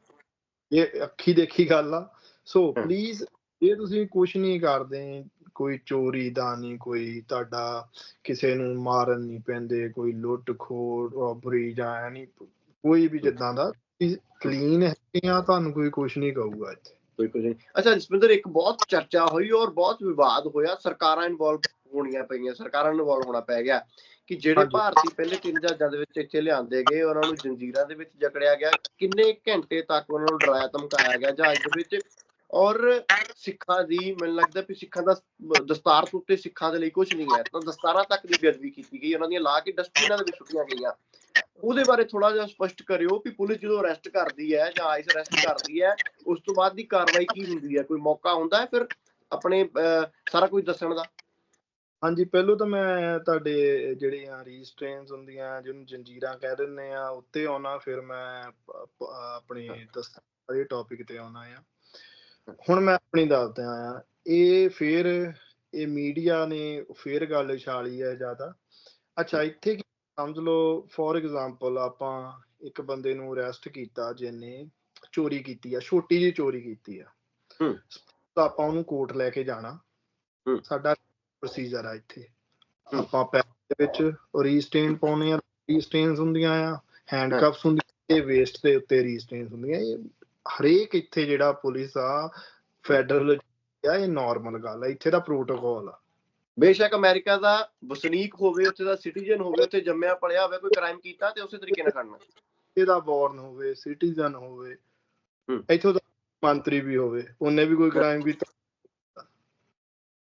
Speaker 2: ਇਹ ਅੱਖੀ ਦੇਖੀ ਗੱਲ ਆ। ਸੋ
Speaker 1: ਹਾਂ।
Speaker 2: ਪਲੀਜ਼ ਇਹ ਤੁਸੀਂ ਕੁਝ ਨਹੀਂ ਕਰਦੇ ਕੋਈ ਚੋਰੀ ਦਾ ਨਹੀਂ ਕੋਈ ਤੁਹਾਡਾ ਕਿਸੇ ਨੂੰ ਮਾਰਨ ਨਹੀਂ ਪੈਂਦੇ ਕੋਈ ਲੁੱਟ ਖੋਹ ਰੋਬਰੀ ਜਾਂ ਨਹੀਂ ਕੋਈ ਵੀ ਜਿੱਦਾਂ ਦਾ ਕਲੀਨ ਹੈਗੇ ਆ ਤੁਹਾਨੂੰ ਕੋਈ ਕੁਝ ਨਹੀਂ ਕਹੂਗਾ ਇੱਥੇ।
Speaker 1: ਕੁਝ ਨਹੀਂ। ਅੱਛਾ ਜਸਵਿੰਦਰ ਇੱਕ ਬਹੁਤ ਚਰਚਾ ਹੋਈ ਔਰ ਬਹੁਤ ਵਿਵਾਦ ਹੋਇਆ। ਸਰਕਾਰਾਂ ਇਨਵੋਲਵ ਹੋਣੀਆਂ ਪਈਆਂ ਸਰਕਾਰਾਂ ਨੂੰ ਇਨਵੋਲਵ ਹੋਣਾ ਪੈ ਗਿਆ ਕਿ ਜਿਹੜੇ। ਭਾਰਤੀ ਪਹਿਲੇ ਤਿੰਨ ਜਹਾਜ਼ਾਂ ਦੇ ਵਿੱਚ ਇੱਥੇ ਲਿਆਂਦੇ ਗਏ ਉਹਨਾਂ ਨੂੰ ਜੰਜੀਰਾਂ ਦੇ ਵਿੱਚ ਜਕੜਿਆ ਗਿਆ। ਕਿੰਨੇ ਘੰਟੇ ਤੱਕ ਉਹਨਾਂ ਨੂੰ ਡਰਾਇਆ ਧਮਕਾਇਆ ਗਿਆ ਜਹਾਜ਼ ਦੇ ਵਿੱਚ? ਔਰ ਸਿੱਖਾਂ ਦੀ ਮੈਨੂੰ ਲੱਗਦਾ ਵੀ ਸਿੱਖਾਂ ਦਾ ਦਸਤਾਰ ਤੋਂ ਉੱਤੇ ਸਿੱਖਾਂ ਦੇ ਲਈ ਕੁਝ ਨਹੀਂ ਹੈ। ਤਾਂ ਦਸਤਾਰਾਂ ਤੱਕ ਦੀ ਬੇਅਦਬੀ ਕੀਤੀ ਗਈ। ਉਹਨਾਂ ਦੀਆਂ ਲਾ ਕੇ ਡਸਟਬਿਨਾਂ ਦੇ ਵਿੱਚ ਸੁੱਟੀਆਂ ਗਈਆਂ। ਉਹਦੇ ਬਾਰੇ ਥੋੜਾ ਜਿਹਾ ਸਪਸ਼ਟ ਕਰਿਓ ਵੀ ਪੁਲਿਸ ਜਦੋਂ ਅਰੈਸਟ ਕਰਦੀ ਹੈ ਜਾਂ ਆਈਸ ਅਰੈਸਟ ਕਰਦੀ ਹੈ, ਉਸ ਤੋਂ ਬਾਅਦ ਦੀ ਕਾਰਵਾਈ ਕੀ ਹੁੰਦੀ ਹੈ? ਕੋਈ ਮੌਕਾ ਹੁੰਦਾ ਹੈ ਫਿਰ ਆਪਣੇ ਸਾਰਾ ਕੁਝ ਦੱਸਣ ਦਾ?
Speaker 2: ਹਾਂਜੀ, ਪਹਿਲੋਂ ਤਾਂ ਮੈਂ ਤੁਹਾਡੇ ਜਿਹੜੀਆਂ ਰੀਸਟ੍ਰੇਨਸ ਹੁੰਦੀਆਂ, ਜਿਹਨੂੰ ਜੰਜੀਰਾਂ ਕਹਿ ਦਿੰਦੇ ਆ ਉੱਤੇ ਆਉਣਾ, ਫਿਰ ਮੈਂ ਪ- ਪ- ਟੌਪਿਕ ਤੇ ਆਉਣਾ ਆ। ਹੁਣ ਮੈਂ ਆਪਣੀ ਦੱਸਦਾ ਆ ਇਹ ਫਿਰ ਇਹ ਮੀਡੀਆ ਨੇ ਫੇਰ ਗੱਲ ਛਾਲੀ ਹੈ ਜ਼ਿਆਦਾ। ਅੱਛਾ, ਇੱਥੇ ਕੀ ਸਮਝ ਲਓ ਫੋਰ ਐਗਜ਼ਾਮਪਲ ਆਪਾਂ ਇੱਕ ਬੰਦੇ ਨੂੰ ਅਰੈਸਟ ਕੀਤਾ ਜਿਹਨੇ ਚੋਰੀ ਕੀਤੀ ਆ ਛੋਟੀ ਜਿਹੀ ਚੋਰੀ ਕੀਤੀ ਆ।
Speaker 1: ਹੂੰ।
Speaker 2: ਤਾਂ ਆਪਾਂ ਉਹਨੂੰ ਕੋਰਟ ਲੈ ਕੇ ਜਾਣਾ।
Speaker 1: ਹੂੰ।
Speaker 2: ਸਾਡਾ ਪ੍ਰੋਸੀਜਰ ਆ ਇੱਥੇ। ਆਪਾਂ ਪੈਰ ਦੇ ਵਿੱਚ ਰੀਸਟੇਨ ਪਾਉਣੇ ਆ ਰੀਸਟੇਨਸ ਹੁੰਦੀਆਂ ਆ ਹੈਂਡਕਫਸ ਹੁੰਦੀਆਂ ਇਹ ਵੇਸਟ ਦੇ ਉੱਤੇ ਰੀਸਟੇਨਸ ਹੁੰਦੀਆਂ। ਇਹ ਹਰੇਕ ਇੱਥੇ ਜਿਹੜਾ ਪੁਲਿਸ ਆ ਫੈਡਰਲ ਆ ਇਹ ਨਾਰਮਲ ਗੱਲ ਆ। ਇੱਥੇ ਦਾ ਪ੍ਰੋਟੋਕਾਲ ਆ।
Speaker 1: ਬੇਸ਼ੱਕ ਅਮਰੀਕਾ ਦਾ ਵਸਨੀਕ ਹੋਵੇ ਉੱਥੇ ਦਾ ਸਿਟੀਜ਼ਨ ਹੋਵੇ ਉੱਥੇ ਜੰਮਿਆ ਪਲਿਆ ਹੋਵੇ ਕੋਈ ਕ੍ਰਾਈਮ ਕੀਤਾ ਤੇ ਉਸੇ ਤਰੀਕੇ ਨਾਲ ਕਰਨਾ
Speaker 2: ਇਹਦਾ ਬੋਰਨ ਹੋਵੇ ਸਿਟੀਜ਼ਨ ਹੋਵੇ। ਇੱਥੋਂ ਦਾ ਮੰਤਰੀ ਵੀ ਹੋਵੇ ਉਹਨੇ ਵੀ ਕੋਈ ਕ੍ਰਾਈਮ ਕੀਤਾ।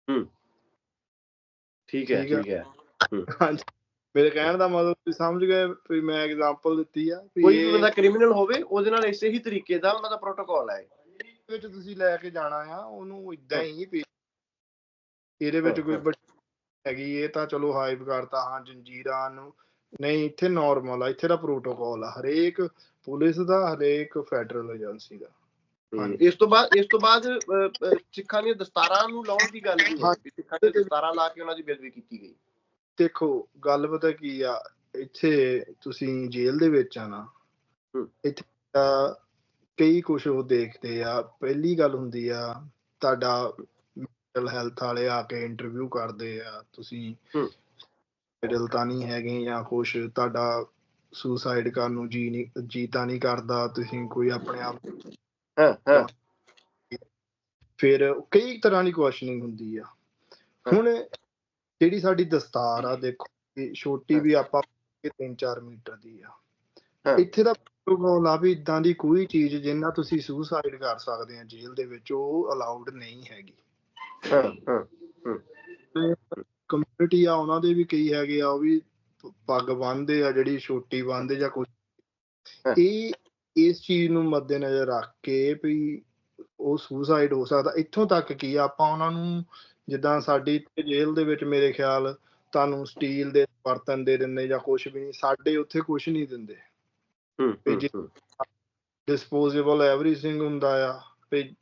Speaker 1: ਹੈ।
Speaker 2: ਠੀਕ ਹੈ।
Speaker 1: ਠੀਕ ਹੈ।
Speaker 2: ਹਾਂਜੀ। ਮੇਰੇ ਕਹਿਣ ਦਾ ਮਤਲਬ ਤੁਸੀਂ ਸਮਝ ਗਏ ਵੀ ਮੈਂ ਐਗਜ਼ਾਮਪਲ ਦਿੱਤੀ ਆ ਵੀ
Speaker 1: ਕੋਈ ਬੰਦਾ ਕ੍ਰਿਮੀਨਲ ਹੋਵੇ ਉਹਦੇ ਨਾਲ ਇਸੇ ਹੀ ਤਰੀਕੇ ਦਾ ਉਹਨਾਂ ਦਾ ਪ੍ਰੋਟੋਕਾਲ ਹੈ
Speaker 2: ਵਿੱਚ ਤੁਸੀਂ ਲੈ ਕੇ ਜਾਣਾ ਆ ਉਹਨੂੰ ਇਦਾਂ ਹੀ। ਇਹਦੇ ਵਿੱਚ ਕੋਈ ਹੈਗੀ ਇਹ ਤਾਂ ਚਲੋ ਹਾਈਪ ਕਰਤਾ ਹਾਂ ਜੰਜੀਰਾਂ ਨੂੰ। ਨਹੀਂ ਇੱਥੇ ਨਾਰਮਲ ਆ ਇੱਥੇ ਦਾ ਪ੍ਰੋਟੋਕਾਲ ਆ ਹਰੇਕ ਪੁਲਿਸ ਦਾ ਹਰੇਕ ਫੈਡਰਲ ਏਜੰਸੀ ਦਾ।
Speaker 1: ਇਸ ਤੋਂ ਬਾਅਦ ਇਸ ਤੋਂ ਬਾਅਦ ਸਿੱਖਾਂ ਦੀਆਂ ਦਸਤਾਰਾਂ ਨੂੰ ਲਾਉਣ ਦੀ ਗੱਲ ਨਹੀਂ ਹੈ। ਸਿੱਖਾਂ ਦੀਆਂ ਦਸਤਾਰਾਂ ਲਾ ਕੇ ਉਹਨਾਂ ਦੀ ਬੇਦਬੀ ਕੀਤੀ ਗਈ।
Speaker 2: ਦੇਖੋ ਗੱਲ ਪਤਾ ਕੀ ਆ ਇੱਥੇ ਤੁਸੀਂ ਜੇਲ੍ਹ ਦੇ ਵਿੱਚ ਆ ਨਾ। ਇੱਥੇ ਕਈ ਕੁਝ ਉਹ ਦੇਖਦੇ ਆ। ਪਹਿਲੀ ਗੱਲ ਹੁੰਦੀ ਆ ਤੁਹਾਡਾ ਮੈਂਟਲ ਹੈਲਥ ਵਾਲੇ ਆ ਕੇ ਇੰਟਰਵਿਊ ਕਰਦੇ ਆ ਤੁਸੀਂ
Speaker 1: ਹੂੰ।
Speaker 2: ਮੈਂਟਲ ਤਾਂ ਨਹੀਂ ਹੈਗੇ ਜਾਂ ਕੁਝ ਤੁਹਾਡਾ ਸੁਸਾਈਡ ਕਰਨ ਨੂੰ ਜੀ ਨਹੀਂ ਜੀ ਤਾਂ ਨਹੀਂ ਕਰਦਾ ਤੁਸੀਂ ਕੋਈ ਆਪਣੇ ਆਪ
Speaker 1: ਹਾਂ ਹਾਂ।
Speaker 2: ਫਿਰ ਕਈ ਤਰ੍ਹਾਂ ਦੀ ਕੁਐਸਚਨਿੰਗ ਹੁੰਦੀ ਆ। ਹੁਣ ਜਿਹੜੀ ਸਾਡੀ ਦਸਤਾਰ ਆ ਦੇਖੋ ਛੋਟੀ ਵੀ ਆਪਾਂ 3-4 ਮੀਟਰ ਦੀ ਆ। ਇੱਥੇ ਦਾ ਪ੍ਰੋਟੋਕਾਲ ਆ ਵੀ ਇਦਾਂ ਦੀ ਕੋਈ ਚੀਜ਼ ਜਿੰਨਾ ਤੁਸੀਂ ਸੁਸਾਈਡ ਕਰ ਸਕਦੇ ਆ ਜੇਲ੍ਹ ਦੇ ਵਿੱਚ ਉਹ ਅਲਾਉਡ ਨਹੀਂ ਹੈਗੀ। ਕਮਿਊਨਿਟੀ ਆ ਉਹਨਾਂ ਦੇ ਵੀ ਕਈ ਹੈਗੇ ਆ ਉਹ ਵੀ ਪੱਗ ਬੰਨਦੇ ਆ ਜਿਹੜੀ ਛੋਟੀ ਬੰਨਦੇ ਜਾਂ ਕੁਝ ਇਹ ਇਸ ਚੀਜ਼ ਨੂੰ ਮੱਦੇਨਜ਼ਰ ਰੱਖ ਕੇ ਵੀ ਉਹ ਸੁਸਾਈਡ ਹੋ ਸਕਦਾ। ਇੱਥੋਂ ਤੱਕ ਕੀ ਆਪਾਂ ਉਹਨਾਂ ਨੂੰ ਜਿੱਦਾਂ ਸਾਡੀ ਜੇਲ੍ਹ ਦੇ ਵਿੱਚ ਮੇਰੇ ਖਿਆਲ ਤੁਹਾਨੂੰ ਸਟੀਲ ਦੇ ਬਰਤਨ ਦੇ ਦਿੰਦੇ ਜਾਂ ਕੁਝ ਵੀ ਨਹੀਂ ਸਾਡੇ ਉੱਥੇ ਕੁਝ ਨਹੀਂ ਦਿੰਦੇ।
Speaker 1: ਹੂੰ
Speaker 2: ਡਿਸਪੋਜ਼ੇਬਲ ਐਵਰੀਥਿੰਗ ਹੁੰਦਾ ਆ
Speaker 1: ਤੇ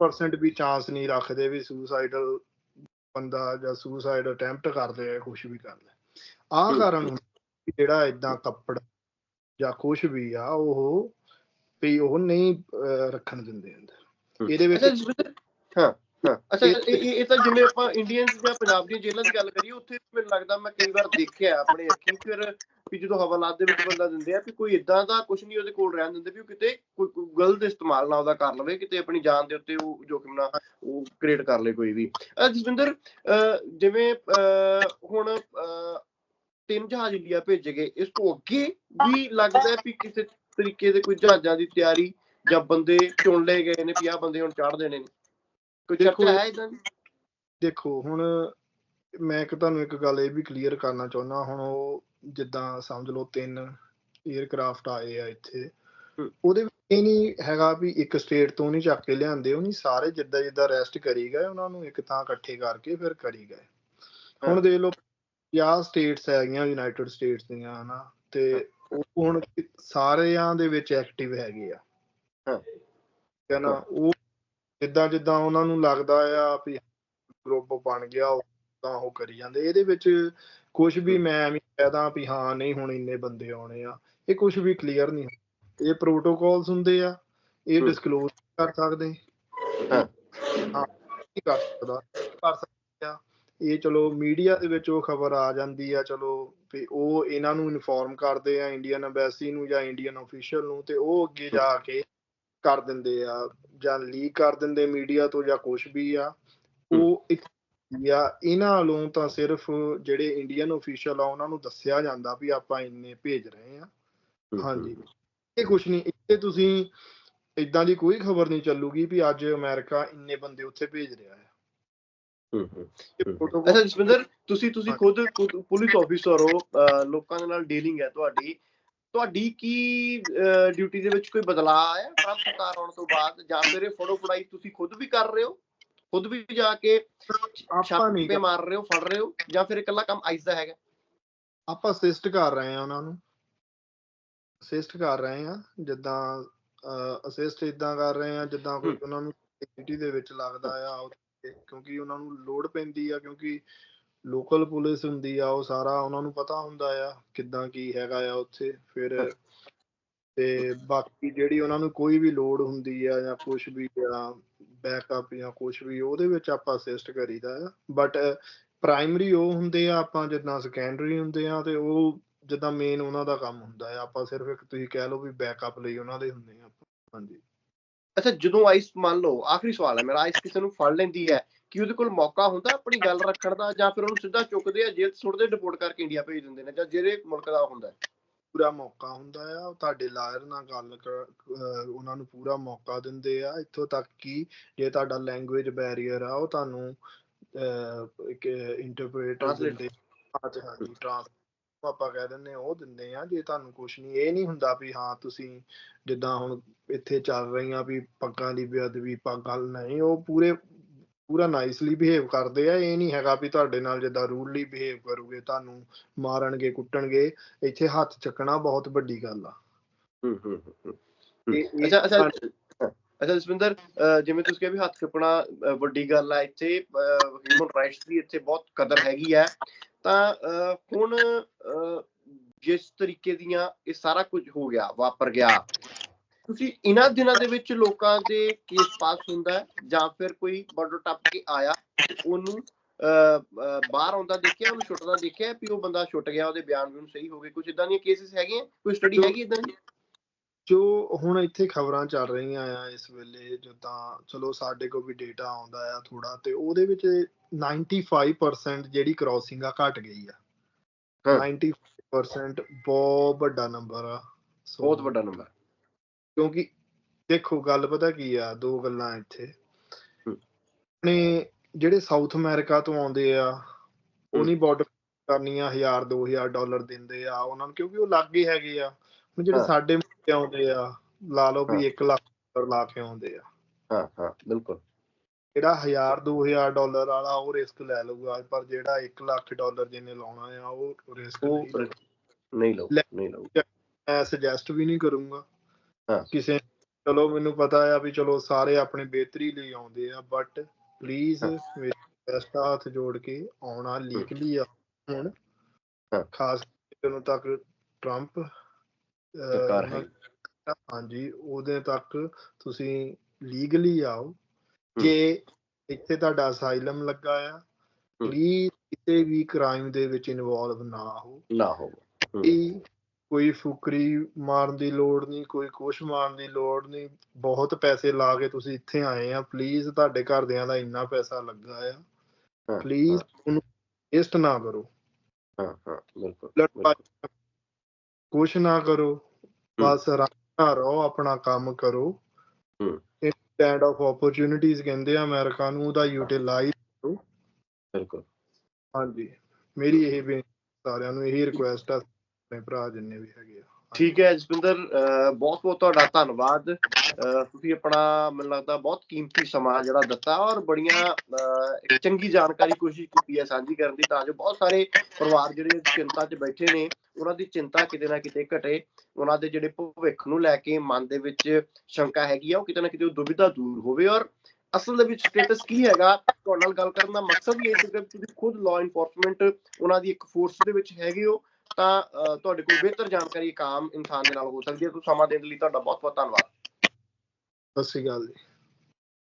Speaker 2: 1% ਵੀ ਚਾਂਸ ਨਹੀਂ ਰੱਖਦੇ ਵੀ ਸੁਸਾਈਡਲ ਬੰਦਾ ਜਾਂ ਸੁਸਾਈਡ ਅਟੈਂਪਟ ਕਰਦੇ ਆ ਕੁਝ ਵੀ ਕਰਦੇ
Speaker 1: ਆ।
Speaker 2: ਕਾਰਨ ਜਿਹੜਾ ਇਦਾਂ ਕੱਪੜਾ ਜਾਂ ਕੁਝ ਵੀ ਆ ਉਹ ਵੀ ਉਹ ਨਹੀਂ ਰੱਖਣ ਦਿੰਦੇ ਅੰਦਰ ਇਹਦੇ ਵਿੱਚ
Speaker 1: ਹਾਂ ਅੱਛਾ ਇਹ ਤਾਂ ਜਿਵੇਂ ਆਪਾਂ ਇੰਡੀਅਨ ਜਾਂ ਪੰਜਾਬ ਦੀਆਂ ਜੇਲ੍ਹਾਂ ਦੀ ਗੱਲ ਕਰੀਏ ਉੱਥੇ ਮੈਨੂੰ ਲੱਗਦਾ ਮੈਂ ਕਈ ਵਾਰ ਦੇਖਿਆ ਆਪਣੇ ਅੱਖੀਂ ਫਿਰ ਵੀ ਜਦੋਂ ਹਵਾਲਾਤ ਦੇ ਵਿੱਚ ਬੰਦਾ ਦਿੰਦੇ ਆ ਵੀ ਕੋਈ ਇਦਾਂ ਦਾ ਕੁਝ ਨਹੀਂ ਉਹਦੇ ਕੋਲ ਰਹਿਣ ਦਿੰਦੇ ਵੀ ਉਹ ਕਿਤੇ ਕੋਈ ਗਲਤ ਇਸਤੇਮਾਲ ਨਾ ਉਹਦਾ ਕਰ ਲਵੇ ਕਿਤੇ ਆਪਣੀ ਜਾਨ ਦੇ ਉੱਤੇ ਉਹ ਜੋਖਿਮ ਨਾ ਉਹ ਕ੍ਰੀਏਟ ਕਰ ਲੇ ਕੋਈ ਵੀ। ਜਸਵਿੰਦਰ ਜਿਵੇਂ ਹੁਣ ਤਿੰਨ ਜਹਾਜ਼ ਇੰਡੀਆ ਭੇਜੇ ਗਏ ਇਸ ਤੋਂ ਅੱਗੇ ਵੀ ਲੱਗਦਾ ਹੈ ਵੀ ਕਿਸੇ ਤਰੀਕੇ ਦੇ ਕੋਈ ਜਹਾਜ਼ਾਂ ਦੀ ਤਿਆਰੀ ਜਾਂ ਬੰਦੇ ਚੁਣ ਲਏ ਗਏ ਨੇ ਵੀ ਬੰਦੇ ਹੁਣ ਚੜ੍ਹ ਦੇਣੇ ਨੇ। ਕੋਈ
Speaker 2: ਦੇਖੋ,
Speaker 1: ਚਰਚਾ ਹੈ ਇਦਾਂ ਦੀ?
Speaker 2: ਦੇਖੋ ਹੁਣ ਮੈਂ ਇੱਕ ਤੁਹਾਨੂੰ ਇੱਕ ਗੱਲ ਇਹ ਵੀ ਕਲੀਅਰ ਕਰਨਾ ਚਾਹੁੰਦਾ ਹੁਣ ਉਹ ਜਿੱਦਾਂ ਸਮਝ ਲਓ ਤਿੰਨ 에ਅਰਕ੍ਰਾਫਟ ਆਏ ਆ ਇੱਥੇ। ਉਹਦੇ ਵਿੱਚ ਇਹ ਨਹੀਂ ਹੈਗਾ ਵੀ ਇੱਕ ਸਟੇਟ ਤੋਂ ਨਹੀਂ ਚੱਕ ਕੇ ਲਿਆਂਦੇ ਉਹ ਨਹੀਂ ਸਾਰੇ ਜਿੱਦਾਂ ਜਿੱਦਾਂ ਰੈਸਟ ਕਰੀ ਗਏ ਉਹਨਾਂ ਨੂੰ ਇੱਕ ਥਾਂ ਇਕੱਠੇ ਕਰਕੇ ਫਿਰ ਕਰੀ ਗਏ। ਹੁਣ ਦੇਖ ਲਓ 50 ਸਟੇਟਸ ਹੈਗੀਆਂ ਯੂਨਾਈਟਿਡ ਸਟੇਟਸ ਦੀਆਂ ਹਨਾ। ਤੇ ਉਹ ਹੁਣ ਸਾਰਿਆਂ ਦੇ ਵਿੱਚ ਐਕਟਿਵ ਹੈਗੇ ਆ।
Speaker 1: ਹਾਂ।
Speaker 2: ਨਾ ਉਹ ਜਿੱਦਾਂ ਜਿੱਦਾਂ ਉਹਨਾਂ ਨੂੰ ਲੱਗਦਾ ਆ ਵੀ ਗਰੁੱਪ ਬਣ ਗਿਆ ਤਾਂ ਉਹ ਕਰੀ ਜਾਂਦੇ। ਇਹਦੇ ਵਿੱਚ ਕੁਝ ਵੀ ਮੈਂ ਐਵੇਂ ਕਹਦਾ ਵੀ ਹਾਂ ਨਹੀਂ ਹੁਣ ਇੰਨੇ ਬੰਦੇ ਆਉਣੇ ਆ। ਇਹ ਕੁਝ ਵੀ ਕਲੀਅਰ ਨਹੀਂ ਇਹ ਪ੍ਰੋਟੋਕਾਲਸ ਹੁੰਦੇ ਆ। ਇਹ। ਡਿਸਕਲੋਜ਼ ਕਰ ਸਕਦੇ।
Speaker 1: ਹਾਂ।
Speaker 2: ਹਾਂ ਕਰ ਸਕਦਾ? ਕਰ ਸਕਦੇ ਆ? ਇਹ ਚਲੋ ਮੀਡੀਆ ਦੇ ਵਿੱਚ ਉਹ ਖਬਰ ਆ ਜਾਂਦੀ ਆ ਚਲੋ ਵੀ ਉਹ ਇਹਨਾਂ ਨੂੰ ਇਨਫੋਰਮ ਕਰਦੇ ਆ ਇੰਡੀਅਨ ਐਮਬੈਸੀ ਨੂੰ ਜਾਂ ਇੰਡੀਅਨ ਅਫੀਸ਼ੀਅਲ ਨੂੰ ਤੇ ਉਹ ਅੱਗੇ ਜਾ ਕੇ ਕਰ ਦਿੰਦੇ ਆ ਜਾਂ ਲੀਕ ਕਰ ਦਿੰਦੇ ਮੀਡੀਆ ਤੋਂ ਜਾਂ ਕੁਝ ਵੀ ਆ। ਉਹ ਇੱਕ ਆ ਇਹਨਾਂ ਵੱਲੋਂ ਤਾਂ ਸਿਰਫ ਜਿਹੜੇ ਇੰਡੀਅਨ ਅਫੀਸ਼ੀਅਲ ਆ ਉਹਨਾਂ ਨੂੰ ਦੱਸਿਆ ਜਾਂਦਾ ਵੀ ਆਪਾਂ ਇੰਨੇ ਭੇਜ ਰਹੇ ਆ ਹਾਂਜੀ। ਇਹ ਕੁਛ ਨਹੀਂ ਇੱਥੇ ਤੁਸੀਂ ਇਦਾਂ ਦੀ ਕੋਈ ਖਬਰ ਨਹੀਂ ਚੱਲੂਗੀ ਵੀ ਅੱਜ ਅਮਰੀਕਾ ਇੰਨੇ ਬੰਦੇ ਉੱਥੇ ਭੇਜ ਰਿਹਾ ਹੈ।
Speaker 1: ਅੱਛਾ ਜਸਵਿੰਦਰ ਤੁਸੀਂ ਤੁਸੀਂ। ਖੁਦ ਪੁਲਿਸ ਆਫੀਸਰ ਹੋ ਲੋਕਾਂ ਦੇ ਨਾਲ ਡੀਲਿੰਗ ਹੈ ਤੁਹਾਡੀ। ਤੁਹਾਡੀ ਕੀ ਡਿਊਟੀ ਦੇ ਵਿੱਚ ਕੋਈ ਬਦਲਾਅ ਆਇਆ? ਟਰੰਪ ਸਰਕਾਰ ਆਉਣ ਤੋਂ ਬਾਅਦ ਜਾਂ ਫਿਰ ਇਹ ਫੜੋ ਫੜਾਈ ਤੁਸੀਂ ਖੁਦ ਵੀ ਕਰ ਰਹੇ ਹੋ? ਖੁਦ ਵੀ ਜਾ ਕੇ
Speaker 2: ਆਪਾਂ ਨਹੀਂ
Speaker 1: ਛਾਪੇ ਮਾਰ ਰਹੇ ਹੋ ਫੜ ਰਹੇ ਹੋ ਜਾਂ ਫਿਰ ਇਕੱਲਾ ਕੰਮ ਆਈਸ ਦਾ ਹੈਗਾ
Speaker 2: ਆਪਾਂ ਅਸਿਸਟ ਕਰ ਰਹੇ ਆ ਉਹਨਾਂ ਨੂੰ ਅਸਿਸਟ ਕਰ ਰਹੇ ਆ ਜਿੱਦਾਂ ਅਸਿਸਟ ਇਦਾਂ ਕਰ ਰਹੇ ਆ ਜਿੱਦਾਂ ਕੋਈ। ਉਹਨਾਂ ਨੂੰ ਸਿਟੀ ਦੇ ਵਿੱਚ ਲੱਗਦਾ ਆ ਕਿਉਂਕਿ ਉਹਨਾਂ ਨੂੰ ਲੋਡ ਪੈਂਦੀ ਆ ਕਿਉਂਕਿ ਲੋਕਲ ਪੁਲਿਸ ਹੁੰਦੀ ਆ ਉਹ ਸਾਰਾ ਉਹਨਾਂ ਨੂੰ ਪਤਾ ਹੁੰਦਾ ਆ ਕਿੱਦਾਂ ਕੀ ਹੈਗਾ ਆ ਉੱਥੇ ਫਿਰ ਤੇ ਬਾਕੀ ਜਿਹੜੀ ਉਹਨਾਂ ਨੂੰ ਕੋਈ ਵੀ ਲੋੜ ਹੁੰਦੀ ਆ ਜਾਂ ਕੁਝ ਵੀ ਆ ਬੈਕਅਪ ਜਾਂ ਕੁਝ ਵੀ, ਉਹਦੇ ਵਿੱਚ ਆਪਾਂ ਅਸਿਸਟ ਕਰੀਦਾ ਆ। ਬਟ ਪ੍ਰਾਇਮਰੀ ਉਹ ਹੁੰਦੇ ਆ, ਆਪਾਂ ਜਿੱਦਾਂ ਸੈਕੰਡਰੀ ਹੁੰਦੇ ਆ ਤੇ ਉਹ ਜਿੱਦਾਂ ਮੇਨ ਉਹਨਾਂ ਦਾ ਕੰਮ ਹੁੰਦਾ ਆ। ਆਪਾਂ ਸਿਰਫ ਇੱਕ ਤੁਸੀਂ ਕਹਿ ਲਓ ਵੀ ਬੈਕਅਪ ਲਈ ਉਹਨਾਂ ਦੇ ਹੁੰਦੇ ਆ ਹਾਂਜੀ।
Speaker 1: ਅੱਛਾ, ਜਦੋਂ ਆਈਸ ਮੰਨ ਲਓ, ਆਖਰੀ ਸਵਾਲ ਹੈ ਮੇਰਾ ਆਈਸ ਕਿਸੇ ਨੂੰ ਫੜ ਲੈਂਦੀ ਹੈ ਕਿ ਉਹਦੇ ਕੋਲ ਮੌਕਾ ਹੁੰਦਾ ਆਪਣੀ ਗੱਲ ਰੱਖਣ ਦਾ ਜਾਂ ਫਿਰ ਉਹਨੂੰ ਸਿੱਧਾ ਚੁੱਕਦੇ ਆ, ਜੇਲ੍ਹ ਸੁੱਟਦੇ ਡਿਪੋਰਟ ਕਰਕੇ ਇੰਡੀਆ ਭੇਜ ਦਿੰਦੇ ਨੇ ਜਾਂ ਜਿਹੜੇ ਮੁਲਕ ਦਾ ਹੁੰਦਾ? ਹੈ
Speaker 2: ਪੂਰਾ ਮੌਕਾ ਹੁੰਦਾ ਆ ਉਹ ਤੁਹਾਡੇ ਲਾਇਰ ਨਾਲ ਗੱਲ ਉਹਨਾਂ ਨੂੰ ਪੂਰਾ ਮੌਕਾ ਦਿੰਦੇ ਆ ਇੱਥੋਂ ਤੱਕ ਕਿ ਜੇ ਤੁਹਾਡਾ ਲੈਂਗੁਏਜ ਬੈਰੀਅਰ ਆ ਉਹ ਤੁਹਾਨੂੰ ਇੱਕ ਇੰਟਰਪ੍ਰੀਟਰ. ਦਿੰਦੇ ਹਾਂ ਤੇ ਹਾਂਜੀ ਟ੍ਰਾਂਸ ਆਪਾਂ ਕਹਿ ਦਿੰਦੇ ਆ ਉਹ ਦਿੰਦੇ ਆ ਜੇ ਤੁਹਾਨੂੰ ਕੁਝ ਨਹੀਂ ਇਹ ਨਹੀਂ ਹੁੰਦਾ ਵੀ ਹਾਂ ਤੁਸੀਂ ਜਿੱਦਾਂ ਹੁਣ ਇੱਥੇ ਚੱਲ ਰਹੀਆਂ ਵੀ ਪੱਗਾਂ ਦੀ ਬੇਅਦਬੀ ਪੱਗਾਂ ਨਹੀਂ ਉਹ ਪੂਰੇ ਪੂਰਾ ਨਾਈਸਲੀ ਬਿਹੇਵ ਕਰਦੇ ਆ ਇਹ ਨਹੀਂ ਹੈਗਾ ਵੀ ਤੁਹਾਡੇ ਨਾਲ ਜਿੱਦਾਂ ਰੂਡਲੀ ਬਿਹੇਵ ਕਰੂਗੇ ਤੁਹਾਨੂੰ ਮਾਰਨਗੇ ਕੁੱਟਣਗੇ ਇੱਥੇ ਹੱਥ ਚੱਕਣਾ ਬਹੁਤ ਵੱਡੀ ਗੱਲ ਆ।
Speaker 1: ਹੂੰ ਹੂੰ ਅੱਛਾ ਅੱਛਾ ਅੱਛਾ ਜਸਵਿੰਦਰ ਜਿਵੇਂ ਤੁਸੀਂ ਕਿਹਾ ਵੀ ਹੱਥ ਅਹ ਵੱਡੀ ਗੱਲ ਹੈ ਇੱਥੇ ਹਿਊਮਨ ਰਾਈਟਸ ਦੀ ਇੱਥੇ ਬਹੁਤ ਕਦਰ ਹੈਗੀ ਹੈ ਤਾਂ ਹੁਣ ਜਿਸ ਤਰੀਕੇ ਦੀਆਂ ਇਹ ਸਾਰਾ ਕੁਝ ਹੋ ਗਿਆ ਵਾਪਰ ਗਿਆ ਤੁਸੀਂ ਇਹਨਾਂ ਦਿਨਾਂ ਦੇ ਵਿੱਚ ਲੋਕਾਂ ਦੇ ਕੇਸ ਪਾਸ ਹੁੰਦਾ ਜਾਂ ਫਿਰ ਕੋਈ ਬਾਰਡਰ ਟੱਪ ਕੇ ਆਇਆ ਉਹਨੂੰ ਬਾਹਰ ਆਉਂਦਾ ਦੇਖਿਆ ਉਹਨੂੰ ਛੁੱਟਦਾ ਦੇਖਿਆ ਵੀ ਉਹ ਬੰਦਾ ਛੁੱਟ ਗਿਆ ਉਹਦੇ ਬਿਆਨ ਵੀ ਸਹੀ ਹੋ ਗਏ ਕੁਝ ਇਦਾਂ ਦੀਆਂ ਕੇਸਿਸ ਹੈਗੀਆਂ? ਕੋਈ ਸਟੱਡੀ ਹੈਗੀ ਇਦਾਂ ਦੀ?
Speaker 2: ਜੋ ਹੁਣ ਇੱਥੇ ਖਬਰਾਂ ਚੱਲ ਰਹੀਆਂ ਆ ਇਸ ਵੇਲੇ ਜਿੱਦਾਂ ਚਲੋ ਸਾਡੇ ਕੋਲ ਵੀ ਡੇਟਾ ਆਉਂਦਾ ਆ ਥੋੜਾ ਤੇ ਉਹਦੇ ਵਿੱਚ 95% ਜਿਹੜੀ ਕ੍ਰਾਸਿੰਗ ਆ ਘਟ ਗਈ ਆ।
Speaker 1: ਹਾਂ।
Speaker 2: 95% ਬਹੁਤ ਵੱਡਾ ਨੰਬਰ ਆ।
Speaker 1: ਬਹੁਤ ਵੱਡਾ ਨੰਬਰ
Speaker 2: ਕਿਉਂਕਿ ਦੇਖੋ ਗੱਲ ਪਤਾ ਕੀ ਆ ਦੋ ਗੱਲਾਂ ਇੱਥੇ। ਆਪਣੇ ਜਿਹੜੇ ਸਾਊਥ ਅਮਰੀਕਾ ਤੋਂ ਆਉਂਦੇ ਆ ਉਹ। ਨਹੀਂ ਬਾਰਡਰ ਕਰਨੀਆਂ 1000 2000 ਡਾਲਰ ਦਿੰਦੇ ਆ ਉਹਨਾਂ ਨੂੰ ਕਿਉਂਕਿ ਉਹ ਲਾਗੇ ਹੈਗੇ ਆ ਹੁਣ ਜਿਹੜੇ। ਸਾਡੇ ਮੁੰਡੇ ਆਉਂਦੇ ਆ ਲਾ ਲਓ। ਵੀ 1 ਲੱਖ ਡਾਲਰ ਲਾ ਕੇ ਆਉਂਦੇ ਆ
Speaker 1: ਹਾਂ ਹਾਂ ਬਿਲਕੁਲ
Speaker 2: ਜਿਹੜਾ 1000 2000 ਡਾਲਰ ਵਾਲਾ ਉਹ ਰਿਸਕ ਲੈ ਲਊਗਾ ਪਰ ਜਿਹੜਾ 1 ਲੱਖ ਡਾਲਰ ਜਿਹਨੇ ਲਾਉਣਾ ਆ ਉਹ ਰਿਸਕ ਨਹੀਂ
Speaker 1: ਨਹੀਂ ਲਓ
Speaker 2: ਲੈ-
Speaker 1: ਨਹੀਂ ਲਓ
Speaker 2: ਮੈਂ ਸੁਜੈਸਟ ਵੀ ਨਹੀਂ ਕਰੂੰਗਾ। ਕਿਸੇ ਚਲੋ ਮੈਨੂੰ ਪਤਾ ਆ ਵੀ ਚਲੋ ਸਾਰੇ ਆਪਣੇ ਬਿਹਤਰੀ ਲਈ ਆਉਂਦੇ ਆ ਬਟ ਪਲੀਜ਼
Speaker 1: ਹਾਂ।
Speaker 2: ਮੇਰੀ ਬੈਸਟ ਹੱਥ ਜੋੜ ਕੇ ਆਉਣਾ ਲੀਗਲੀ ਆ ਹੁਣ।
Speaker 1: ਹਾਂ।
Speaker 2: ਖਾਸ ਜਦੋਂ ਤੱਕ ਟਰੰਪ
Speaker 1: ਸਰਕਾਰ ਹੈ।
Speaker 2: ਹਾਂਜੀ ਉਹਦੇ ਤੱਕ ਤੁਸੀਂ ਲੀਗਲੀ ਆਓ। ਜੇ ਇੱਥੇ ਤੁਹਾਡਾ ਅਸਾਈਲਮ ਲੱਗਾ ਆ ਪਲੀਜ਼ ਕਿਸੇ ਵੀ ਕ੍ਰਾਈਮ ਦੇ ਵਿੱਚ ਇਨਵੋਲਵ ਨਾ ਹੋ।
Speaker 1: ਨਾ ਹੋਵੇ।
Speaker 2: ਕੋਈ ਕੋਈ ਫੁਕਰੀ ਮਾਰਨ ਦੀ ਲੋੜ ਨਹੀਂ ਕੋਈ ਕੁਛ ਮਾਰਨ ਦੀ ਲੋੜ ਨਹੀਂ। ਬਹੁਤ ਪੈਸੇ ਲਾ ਕੇ ਤੁਸੀਂ ਇੱਥੇ ਆਏ ਆ। ਪਲੀਜ਼ ਤੁਹਾਡੇ ਘਰਦਿਆਂ ਦਾ ਇੰਨਾ ਪੈਸਾ ਲੱਗਾ ਆ। ਪਲੀਜ਼ ਉਹਨੂੰ ਵੇਸਟ ਨਾ ਕਰੋ।
Speaker 1: ਹਾਂ ਹਾਂ ਬਿਲਕੁਲ
Speaker 2: ਕੁਛ ਨਾ ਕਰੋ। ਬਸ ਰਾਣਾ ਰਹੋ ਆਪਣਾ ਕੰਮ ਕਰੋ।
Speaker 1: ਹਮ
Speaker 2: ਸਟੈਂਡ ਆਫ ਓਪਰਚੁਨਿਟੀਜ਼ ਕਹਿੰਦੇ ਆ ਅਮਰੀਕਾ ਨੂੰ ਉਹਦਾ ਯੂਟਿਲਾਈਜ਼ ਕਰੋ।
Speaker 1: ਬਿਲਕੁਲ।
Speaker 2: ਹਾਂਜੀ। ਮੇਰੀ ਇਹ ਬੇਨਤੀ ਸਾਰਿਆਂ ਨੂੰ ਇਹੀ ਰਿਕੁਐਸਟ ਆ। ਆਪਣੇ ਭਰਾ ਜਿੰਨੇ ਵੀ ਹੈਗੇ ਆ।
Speaker 1: ਠੀਕ ਹੈ ਜਸਵਿੰਦਰ ਬਹੁਤ ਬਹੁਤ ਤੁਹਾਡਾ ਧੰਨਵਾਦ। ਤੁਸੀਂ ਆਪਣਾ ਮੈਨੂੰ ਲੱਗਦਾ ਬਹੁਤ ਕੀਮਤੀ ਸਮਾਂ ਜਿਹੜਾ ਦਿੱਤਾ ਔਰ ਬੜੀਆਂ ਇੱਕ ਚੰਗੀ ਜਾਣਕਾਰੀ ਕੋਸ਼ਿਸ਼ ਕੀਤੀ ਹੈ ਸਾਂਝੀ ਕਰਨ ਦੀ, ਤਾਂ ਜੋ ਬਹੁਤ ਸਾਰੇ ਪਰਿਵਾਰ ਜਿਹੜੇ ਚਿੰਤਾ 'ਚ ਬੈਠੇ ਨੇ, ਉਹਨਾਂ ਦੀ ਚਿੰਤਾ ਕਿਤੇ ਨਾ ਕਿਤੇ ਘਟੇ। ਉਹਨਾਂ ਦੇ ਜਿਹੜੇ ਭਵਿੱਖ ਨੂੰ ਲੈ ਕੇ ਮਨ ਦੇ ਵਿੱਚ ਸ਼ੰਕਾ ਹੈਗੀ ਆ, ਉਹ ਕਿਤੇ ਨਾ ਕਿਤੇ ਉਹ ਦੁਬਿਧਾ ਦੂਰ ਹੋਵੇ। ਔਰ ਅਸਲ ਦੇ ਵਿੱਚ ਸਟੇਟਸ ਕੀ ਹੈਗਾ, ਤੁਹਾਡੇ ਨਾਲ ਗੱਲ ਕਰਨ ਦਾ ਮਕਸਦ ਇਹ ਸੀ ਕਿ ਤੁਸੀਂ ਖੁਦ ਲਾਅ ਇਨਫੋਰਸਮੈਂਟ ਉਹਨਾਂ ਦੀ ਇੱਕ ਫੋਰਸ ਦੇ ਵਿੱਚ ਹੈਗੇ ਹੋ। ਤਾਂ ਤੁਹਾਡੇ ਕੋਲ ਬਿਹਤਰ ਜਾਣਕਾਰੀ ਇੱਕ ਆਮ ਇਨਸਾਨ ਦੇ ਨਾਲ ਹੋ ਸਕਦੀ ਹੈ। ਤੁਸੀਂ ਸਮਾਂ ਦੇਣ ਲਈ ਤੁਹਾਡਾ ਬਹੁਤ ਬਹੁਤ ਧੰਨਵਾਦ।
Speaker 2: ਸਤਿ ਸ਼੍ਰੀ ਅਕਾਲ ਜੀ।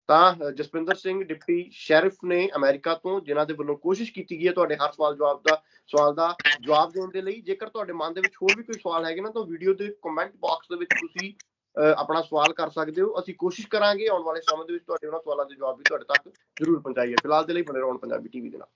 Speaker 1: ਤਾਂ ਜਸਪਿੰਦਰ ਸਿੰਘ ਡਿਪਟੀ ਸ਼ੈਰਿਫ ਨੇ ਅਮਰੀਕਾ ਤੋਂ ਜਿਨ੍ਹਾਂ ਦੇ ਵੱਲੋਂ ਕੋਸ਼ਿਸ਼ ਕੀਤੀ ਗਈ ਹੈ ਤੁਹਾਡੇ ਹਰ ਸਵਾਲ ਜਵਾਬ ਦਾ ਸਵਾਲ ਦਾ ਜਵਾਬ ਦੇਣ ਦੇ ਲਈ। ਜੇਕਰ ਤੁਹਾਡੇ ਮਨ ਦੇ ਵਿੱਚ ਹੋਰ ਵੀ ਕੋਈ ਸਵਾਲ ਹੈਗੇ ਨਾ ਤਾਂ ਵੀਡੀਓ ਦੇ ਕਮੈਂਟ ਬਾਕਸ ਦੇ ਵਿੱਚ ਤੁਸੀਂ ਆਪਣਾ ਸਵਾਲ ਕਰ ਸਕਦੇ ਹੋ। ਅਸੀਂ ਕੋਸ਼ਿਸ਼ ਕਰਾਂਗੇ ਆਉਣ ਵਾਲੇ ਸਮੇਂ ਦੇ ਵਿੱਚ ਤੁਹਾਡੇ ਉਹਨਾਂ ਸਵਾਲਾਂ ਦੇ ਜਵਾਬ ਵੀ ਤੁਹਾਡੇ ਤੱਕ ਜ਼ਰੂਰ ਪਹੁੰਚਾਈਏ। ਫਿਲਹਾਲ ਦੇ ਲਈ ਬਣੇ ਰਹੋ ਪੰਜਾਬੀ ਟੀਵੀ ਦੇ ਨਾਲ।